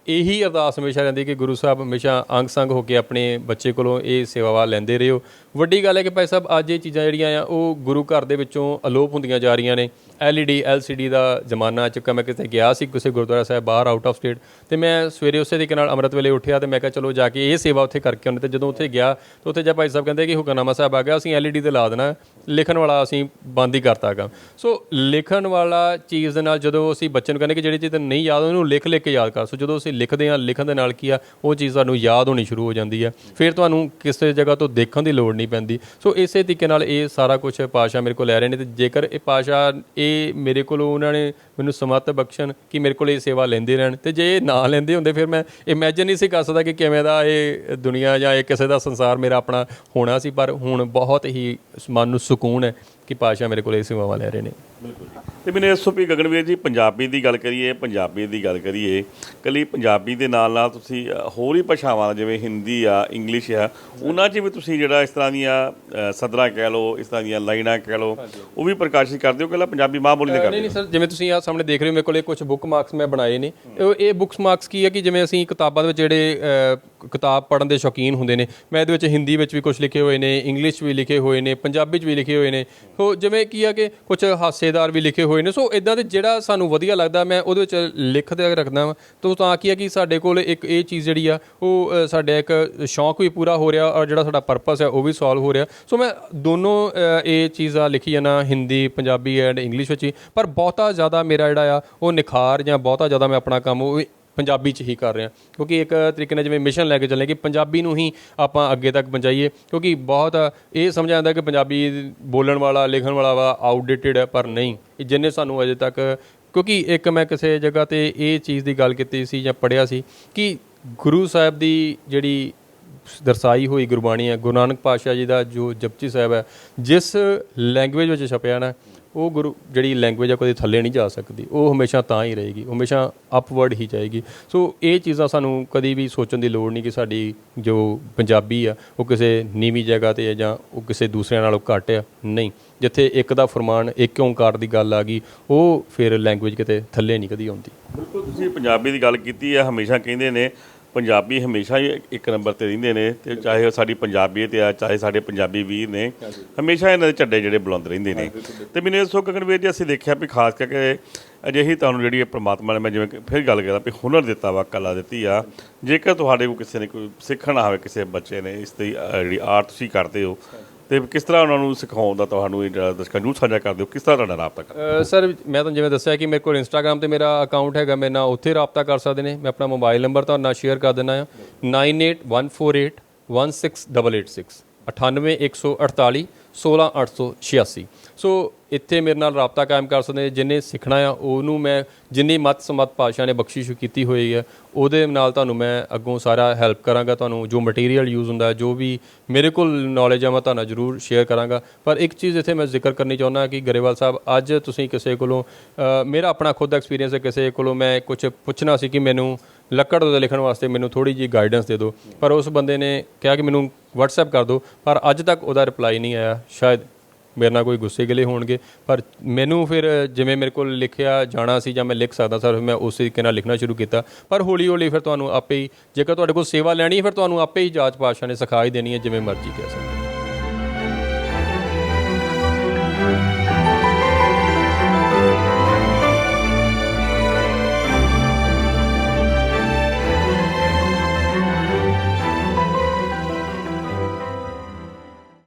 ਇਹੀ ਅਰਦਾਸ ਹਮੇਸ਼ਾ ਰਹਿੰਦੀ ਕਿ ਗੁਰੂ ਸਾਹਿਬ ਹਮੇਸ਼ਾ ਅੰਗ ਸੰਗ ਹੋ ਕੇ ਆਪਣੇ ਬੱਚੇ ਕੋਲੋਂ ਇਹ ਸੇਵਾਵਾਂ ਲੈਂਦੇ ਰਹੋ। ਵੱਡੀ ਗੱਲ ਹੈ ਕਿ ਭਾਈ ਸਾਹਿਬ, ਅੱਜ ਇਹ ਚੀਜ਼ਾਂ ਜਿਹੜੀਆਂ ਆ, ਉਹ ਗੁਰੂ ਘਰ ਦੇ ਵਿੱਚੋਂ ਅਲੋਪ ਹੁੰਦੀਆਂ ਜਾ ਰਹੀਆਂ ਨੇ। LED LCD ਦਾ ਜ਼ਮਾਨਾ ਆ ਚੁੱਕਾ ਮੈਂ ਕਿਤੇ ਗਿਆ ਸੀ, ਕਿਸੇ ਗੁਰਦੁਆਰਾ ਸਾਹਿਬ ਬਾਹਰ ਆਊਟ ਆਫ ਸਟੇਟ ਤੇ ਮੈਂ ਸਵੇਰੇ ਉਸੇ ਤਰੀਕੇ ਨਾਲ ਅੰਮ੍ਰਿਤ ਵੇਲੇ ਉੱਠਿਆ ਤੇ ਮੈਂ ਕਿਹਾ, ਚਲੋ ਜਾ ਕੇ ਇਹ ਸੇਵਾ ਉੱਥੇ ਕਰਕੇ ਆਉਂਦੇ। ਤੇ ਜਦੋਂ ਉੱਥੇ ਗਿਆ, ਤਾਂ ਉੱਥੇ ਜਾ ਭਾਈ ਸਾਹਿਬ ਕਹਿੰਦੇ ਕਿ ਹੁਕਮਨਾਮਾ ਸਾਹਿਬ ਆ ਗਿਆ, ਅਸੀਂ LED ਤੇ ਲਾ ਦੇਣਾ, ਲਿਖਣ ਵਾਲਾ ਅਸੀਂ ਬੰਦ ਹੀ ਕਰਤਾ ਗਾ ਸੋ ਲਿਖਣ ਵਾਲਾ ਚੀਜ਼ ਦੇ ਨਾਲ ਜਦੋਂ ਅਸੀਂ ਬੱਚੇ ਨੂੰ ਕਹਿੰਦੇ ਕਿ ਜਿਹੜੀ ਚੀਜ਼ ਨਹੀਂ ਯਾਦ, ਉਹਨੂੰ ਲਿਖ ਲਿਖ ਕੇ ਯਾਦ ਕਰ। ਸੋ ਜਦੋਂ ਅਸੀਂ ਲਿਖਦੇ ਹਾਂ, ਲਿਖਣ ਦੇ ਨਾਲ ਕੀ ਆ, ਉਹ ਚੀਜ਼ ਤੁਹਾਨੂੰ ਯਾਦ ਹੋਣੀ ਸ਼ੁਰੂ ਹੋ ਜਾਂਦੀ ਆ। ਫਿਰ ਤੁਹਾਨੂੰ ਕਿਸੇ ਜਗ੍ਹਾ ਤੋਂ ਦੇਖਣ ਦੀ ਲੋੜ ਨਹੀਂ ਪੈਂਦੀ। ਸੋ ਇਸੇ ਤਰੀਕੇ ਨਾਲ ਇਹ ਸਾਰਾ ਕੁਝ ਪਾਸ਼ਾ ਮੇਰੇ ਕੋਲ ਲੈ ਰਹੇ ਨੇ ਤੇ ਜੇਕਰ ਇਹ ਪਾਸ਼ਾ ਇਹ ਮੇਰੇ ਕੋਲੋਂ ਉਹਨਾਂ ਨੇ ਮੈਨੂੰ ਸਮੱਤ ਬਖਸ਼ਣ ਕਿ ਮੇਰੇ ਕੋਲ ਇਹ ਸੇਵਾ ਲੈਂਦੇ ਰਹਿਣ ਤੇ ਜੇ ਇਹ ਨਾ ਲੈਂਦੇ ਹੁੰਦੇ ਫਿਰ ਮੈਂ ਇਮੇਜਿਨ ਨਹੀਂ ਸੀ ਕਰ ਸਕਦਾ ਕਿ ਕਿਵੇਂ ਦਾ ਇਹ ਦੁਨੀਆ ਜਾਂ ਇਹ ਕਿਸੇ ਦਾ ਸੰਸਾਰ ਮੇਰਾ ਆਪਣਾ ਹੋਣਾ ਸੀ। ਪਰ ਹੁਣ ਬਹੁਤ ਹੀ ਮਨ ਨੂੰ ਸਕੂਨ ਹੈ। ਕਿ ਪਾਸ਼ਾ ਮੇਰੇ ਕੋਲ ਇਹ ਸੇਵਾਵਾਂ ਲੈ ਰਹੇ ਨੇ। ਬਿਲਕੁਲ ਤੇ ਮੈਨੂੰ ਇਸ ਤੋਂ ਵੀ ਗਗਨਵੀਰ ਜੀ ਪੰਜਾਬੀ ਦੀ ਗੱਲ ਕਰੀਏ ਪੰਜਾਬੀ ਦੀ ਗੱਲ ਕਰੀਏ ਕੱਲੀ ਪੰਜਾਬੀ ਦੇ ਨਾਲ ਨਾਲ ਤੁਸੀਂ ਹੋਰ ਹੀ ਭਾਸ਼ਾਵਾਂ ਜਿਵੇਂ ਹਿੰਦੀ ਆ ਇੰਗਲਿਸ਼ ਆ ਉਹਨਾਂ 'ਚ ਵੀ ਤੁਸੀਂ ਜਿਹੜਾ ਇਸ ਤਰ੍ਹਾਂ ਦੀਆਂ ਸਦਰਾਂ ਕਹਿ ਲਓ ਇਸ ਤਰ੍ਹਾਂ ਦੀਆਂ ਲਾਈਨਾਂ ਕਹਿ ਲਓ ਉਹ ਵੀ ਪ੍ਰਕਾਸ਼ਿਤ ਕਰਦੇ ਹੋ ਕਿ ਪੰਜਾਬੀ ਮਾਂ ਬੋਲੀ ਦੇ ਨਹੀਂ ਕਰਦੇ? ਨਹੀਂ ਸਰ ਜਿਵੇਂ ਤੁਸੀਂ ਆ ਸਾਹਮਣੇ ਦੇਖ ਰਹੇ ਹੋ ਮੇਰੇ ਕੋਲੇ ਕੁਝ ਬੁੱਕ ਮਾਰਕਸ ਮੈਂ ਬਣਾਏ ਨੇ। ਇਹ- ਇਹ ਬੁੱਕਸ ਮਾਰਕਸ ਕੀ ਹੈ ਕਿ ਜਿਵੇਂ ਅਸੀਂ ਕਿਤਾਬਾਂ ਦੇ ਵਿੱਚ ਜਿਹੜੇ ਕਿਤਾਬ ਪੜ੍ਹਨ ਦੇ ਸ਼ੌਕੀਨ ਹੁੰਦੇ ਨੇ। ਮੈਂ ਇਹਦੇ ਵਿੱਚ ਹਿੰਦੀ ਵਿੱਚ ਵੀ ਕੁਝ ਲਿਖੇ ਹੋਏ ਨੇ ਇੰਗਲਿਸ਼ 'ਚ ਵੀ ਲਿਖੇ ਹੋਏ ਨੇ ਪੰਜਾਬੀ 'ਚ ਵੀ ਲਿਖੇ ਹੋਏ ਨੇ। ਸੋ ਜਿਵੇਂ ਕੀ ਆ ਕਿ ਕੁਝ ਹਾਸੇਦਾਰ ਵੀ ਲਿਖੇ ਹੋਏ ਨੇ। ਸੋ ਇਦਾਂ ਦੇ ਜਿਹੜਾ ਸਾਨੂੰ ਵਧੀਆ ਲੱਗਦਾ ਮੈਂ ਉਹਦੇ ਵਿੱਚ ਲਿਖ ਦੇ ਰੱਖਦਾ ਵਾਂ। ਤੋ ਤਾਂ ਕੀ ਆ ਕਿ ਸਾਡੇ ਕੋਲ ਇੱਕ ਇਹ ਚੀਜ਼ ਜਿਹੜੀ ਆ ਉਹ ਅ, ਸਾਡਾ ਇੱਕ ਸ਼ੌਂਕ ਵੀ ਪੂਰਾ ਹੋ ਰਿਹਾ ਔਰ ਜਿਹੜਾ ਸਾਡਾ ਪਰਪਸ ਹੈ ਉਹ ਵੀ ਸੋਲਵ ਹੋ ਰਿਹਾ। ਸੋ ਮੈਂ ਦੋਨੋਂ ਇਹ ਚੀਜ਼ਾਂ ਲਿਖੀ ਜਾਣਾ ਹਿੰਦੀ ਪੰਜਾਬੀ ਐਂਡ ਇੰਗਲਿਸ਼ ਵਿੱਚ ਹੀ। ਪਰ ਬਹੁਤਾ ਜ਼ਿਆਦਾ ਮੇਰਾ ਜਿਹੜਾ ਆ ਉਹ ਨਿਖਾਰ ਜਾਂ ਬਹੁਤਾ ਜ਼ਿਆਦਾ ਮੈਂ ਆਪਣਾ ਕੰਮ ਉਹ ਪੰਜਾਬੀ ਚ ਹੀ ਕਰ ਰਿਹਾ ਕਿਉਂਕਿ ਇੱਕ ਤਰੀਕੇ ਨਾਲ ਜਿਵੇਂ ਮਿਸ਼ਨ ਲੈ ਕੇ ਚੱਲੇ ਕਿ ਪੰਜਾਬੀ ਨੂੰ ਹੀ ਆਪਾਂ ਅੱਗੇ ਤੱਕ ਪਹੁੰਚਾਈਏ। ਕਿਉਂਕਿ ਬਹੁਤ ਇਹ ਸਮਝਿਆ ਜਾਂਦਾ ਕਿ ਪੰਜਾਬੀ ਬੋਲਣ ਵਾਲਾ, ਲਿਖਣ ਵਾਲਾ ਵਾ ਆਊਟਡੇਟਡ ਹੈ, ਪਰ ਨਹੀਂ। ਜਿੰਨੇ ਸਾਨੂੰ ਅਜੇ ਤੱਕ ਕਿਉਂਕਿ ਇੱਕ ਮੈਂ ਕਿਸੇ ਜਗ੍ਹਾ ਤੇ ਇਹ ਚੀਜ਼ ਦੀ ਗੱਲ ਕੀਤੀ ਸੀ ਜਾਂ ਪੜਿਆ ਸੀ ਕਿ ਗੁਰੂ ਸਾਹਿਬ ਦੀ ਜਿਹੜੀ ਦਰਸਾਈ ਹੋਈ ਗੁਰਬਾਣੀ ਹੈ, ਗੁਰੂ ਨਾਨਕ ਪਾਤਸ਼ਾਹ ਜੀ ਦਾ ਜੋ ਜਪਜੀ ਸਾਹਿਬ ਹੈ, ਜਿਸ ਲੈਂਗੁਏਜ ਵਿੱਚ ਛਪਿਆ ਨਾ ਉਹ ਗੁਰੂ, ਜਿਹੜੀ ਲੈਂਗੁਏਜ ਆ, ਕਦੇ ਥੱਲੇ ਨਹੀਂ ਜਾ ਸਕਦੀ। ਉਹ ਹਮੇਸ਼ਾ ਤਾਂ ਹੀ ਰਹੇਗੀ। ਹਮੇਸ਼ਾ ਅਪਵਰਡ ਹੀ ਜਾਏਗੀ। ਸੋ ਇਹ ਚੀਜ਼ਾਂ ਸਾਨੂੰ ਕਦੀ ਵੀ ਸੋਚਣ ਦੀ ਲੋੜ ਨਹੀਂ ਕਿ ਸਾਡੀ ਜੋ ਪੰਜਾਬੀ ਆ, ਉਹ ਕਿਸੇ ਨੀਵੀਂ ਜਗ੍ਹਾ ਤੇ ਹੈ ਜਾਂ ਉਹ ਕਿਸੇ ਦੂਸਰਿਆਂ ਨਾਲੋਂ ਘੱਟ ਆ। ਨਹੀਂ। ਜਿੱਥੇ ਇੱਕ ਦਾ ਫਰਮਾਨ, ਇੱਕ ਓਂਕਾਰ ਦੀ ਗੱਲ ਆ ਗਈ, ਉਹ ਫਿਰ ਲੈਂਗੁਏਜ ਕਿਤੇ ਥੱਲੇ ਨਹੀਂ ਕਦੀ ਆਉਂਦੀ। ਬਿਲਕੁਲ, ਤੁਸੀਂ ਪੰਜਾਬੀ ਦੀ ਗੱਲ ਕੀਤੀ ਹੈ ਹਮੇਸ਼ਾ ਕਹਿੰਦੇ ਨੇ ਪੰਜਾਬੀ ਹਮੇਸ਼ਾ ਹੀ ਇੱਕ ਨੰਬਰ ਤੇ ਰਹਿੰਦੇ ਨੇ ਤੇ ਚਾਹੇ ਉਹ ਸਾਡੀ ਪੰਜਾਬੀਅਤ ਆ ਚਾਹੇ ਸਾਡੇ ਪੰਜਾਬੀ ਵੀਰ ਨੇ ਹਮੇਸ਼ਾ ਇਹਨਾਂ ਦੇ ਝੰਡੇ ਜਿਹੜੇ ਬੁਲੰਦ ਰਹਿੰਦੇ ਨੇ। ਤੇ ਮੈਨੂੰ ਇਸ ਤੋਂ ਗਗਨਵੀਰ ਜੀ ਅਸੀਂ ਦੇਖਿਆ ਵੀ ਖਾਸ ਕਰਕੇ ਅਜਿਹੀ ਤੁਹਾਨੂੰ ਜਿਹੜੀ ਇਹ ਪ੍ਰਮਾਤਮਾ ਨੇ ਮੈਂ ਜਿਵੇਂ ਫਿਰ ਗੱਲ ਕਰਾਂ ਵੀ ਹੁਨਰ ਦਿੱਤਾ ਵਾ ਕਲਾ ਦਿੱਤੀ ਆ। ਜੇਕਰ ਤੁਹਾਡੇ ਕੋਲ ਕਿਸੇ ਨੇ ਕੋਈ ਸਿੱਖਣਾ ਹੋਵੇ ਕਿਸੇ ਬੱਚੇ ਨੇ ਇਸ ਦੀ ਜਿਹੜੀ ਆਰਟ ਤੁਸੀਂ ਕਰਦੇ ਹੋ ਤੇ ਕਿਸ ਤਰ੍ਹਾਂ ਉਹਨਾਂ ਨੂੰ ਸਿਖਾਉਣ ਦਾ ਤੁਹਾਨੂੰ ਇਹ ਜਿਹੜਾ ਦਰਸ਼ਕਾਂ ਨੂੰ ਸਾਂਝਾ ਕਰਦੇ ਹੋ ਕਿਸ ਤਰ੍ਹਾਂ ਤੁਹਾਡਾ ਰਾਬਤਾ ਕਰ ਸਰ ਮੈਂ ਤੁਹਾਨੂੰ ਜਿਵੇਂ ਦੱਸਿਆ ਕਿ ਮੇਰੇ ਕੋਲ ਇੰਸਟਾਗ੍ਰam ਤੇ ਮੇਰਾ ਅਕਾਊਂਟ ਹੈਗਾ ਮੇਰੇ ਨਾਲ ਉੱਥੇ ਰਾਬਤਾ ਕਰ ਸਕਦੇ ਨੇ ਮੈਂ ਆਪਣਾ ਮੋਬਾਈਲ ਨੰਬਰ ਤੁਹਾਨੂੰ ਨਾਲ ਸ਼ੇਅਰ ਕਰ ਦਿੰਦਾ ਆ 9814816886 98148 16886 ਸੋ ਇੱਥੇ ਮੇਰੇ ਨਾਲ ਰਾਬਤਾ ਕਾਇਮ ਕਰ ਸਕਦੇ ਨੇ, ਜਿੰਨੇ ਸਿੱਖਣਾ ਆ, ਉਹਨੂੰ ਮੈਂ ਜਿੰਨੀ ਮਤ ਸਮਤ ਭਾਸ਼ਾ ਨੇ ਬਖਸ਼ਿਸ਼ ਕੀਤੀ ਹੋਈ ਹੈ, ਉਹਦੇ ਨਾਲ ਤੁਹਾਨੂੰ ਮੈਂ ਅੱਗੋਂ ਸਾਰਾ ਹੈਲਪ ਕਰਾਂਗਾ, ਤੁਹਾਨੂੰ ਜੋ ਮਟੀਰੀਅਲ ਯੂਜ਼ ਹੁੰਦਾ, ਜੋ ਵੀ ਮੇਰੇ ਕੋਲ ਨੌਲੇਜ ਆ, ਮੈਂ ਤੁਹਾਨੂੰ ਜ਼ਰੂਰ ਸ਼ੇਅਰ ਕਰਾਂਗਾ। ਪਰ ਇੱਕ ਚੀਜ਼ ਇੱਥੇ ਮੈਂ ਜ਼ਿਕਰ ਕਰਨੀ ਚਾਹੁੰਦਾ ਕਿ ਗਰੇਵਾਲ ਸਾਹਿਬ, ਅੱਜ ਤੁਸੀਂ ਕਿਸੇ ਕੋਲੋਂ ਮੇਰਾ ਆਪਣਾ ਖੁਦ ਐਕਸਪੀਰੀਅੰਸ ਹੈ, ਕਿਸੇ ਕੋਲੋਂ ਮੈਂ ਕੁਝ ਪੁੱਛਣਾ ਸੀ ਕਿ ਮੈਨੂੰ ਲੱਕੜ ਦੇ ਲਿਖਣ ਵਾਸਤੇ ਮੈਨੂੰ ਥੋੜੀ ਜੀ ਗਾਈਡੈਂਸ ਦੇ ਦਿਓ। ਪਰ ਉਸ ਬੰਦੇ ਨੇ ਕਿਹਾ ਕਿ ਮੈਨੂੰ WhatsApp ਕਰ ਦਿਓ, ਪਰ ਅੱਜ ਤੱਕ ਉਹਦਾ ਰਿਪਲਾਈ ਨਹੀਂ ਆਇਆ, ਸ਼ਾਇਦ ਮੇਰੇ ਨਾਲ ਕੋਈ ਗੁੱਸੇ ਗਿਲੇ ਹੋਣਗੇ। ਪਰ ਮੈਨੂੰ ਫਿਰ ਜਿਵੇਂ ਮੇਰੇ ਕੋਲ ਲਿਖਿਆ ਜਾਣਾ ਸੀ ਜਾਂ ਮੈਂ ਲਿਖ ਸਕਦਾ ਸਰ ਮੈਂ ਉਸੇ ਤਰੀਕੇ ਨਾਲ ਲਿਖਣਾ ਸ਼ੁਰੂ ਕੀਤਾ। ਪਰ ਹੌਲੀ ਹੌਲੀ ਫਿਰ ਤੁਹਾਨੂੰ ਆਪੇ ਹੀ, ਜੇਕਰ ਤੁਹਾਡੇ ਕੋਲ ਸੇਵਾ ਲੈਣੀ ਹੈ, ਫਿਰ ਤੁਹਾਨੂੰ ਆਪੇ ਹੀ ਜਾਚ ਪਾਸ਼ਾ ਨੇ ਸਿਖਾ ਹੀ ਦੇਣੀ ਹੈ, ਜਿਵੇਂ ਮਰਜ਼ੀ ਕਹਿ ਸਕਦੇ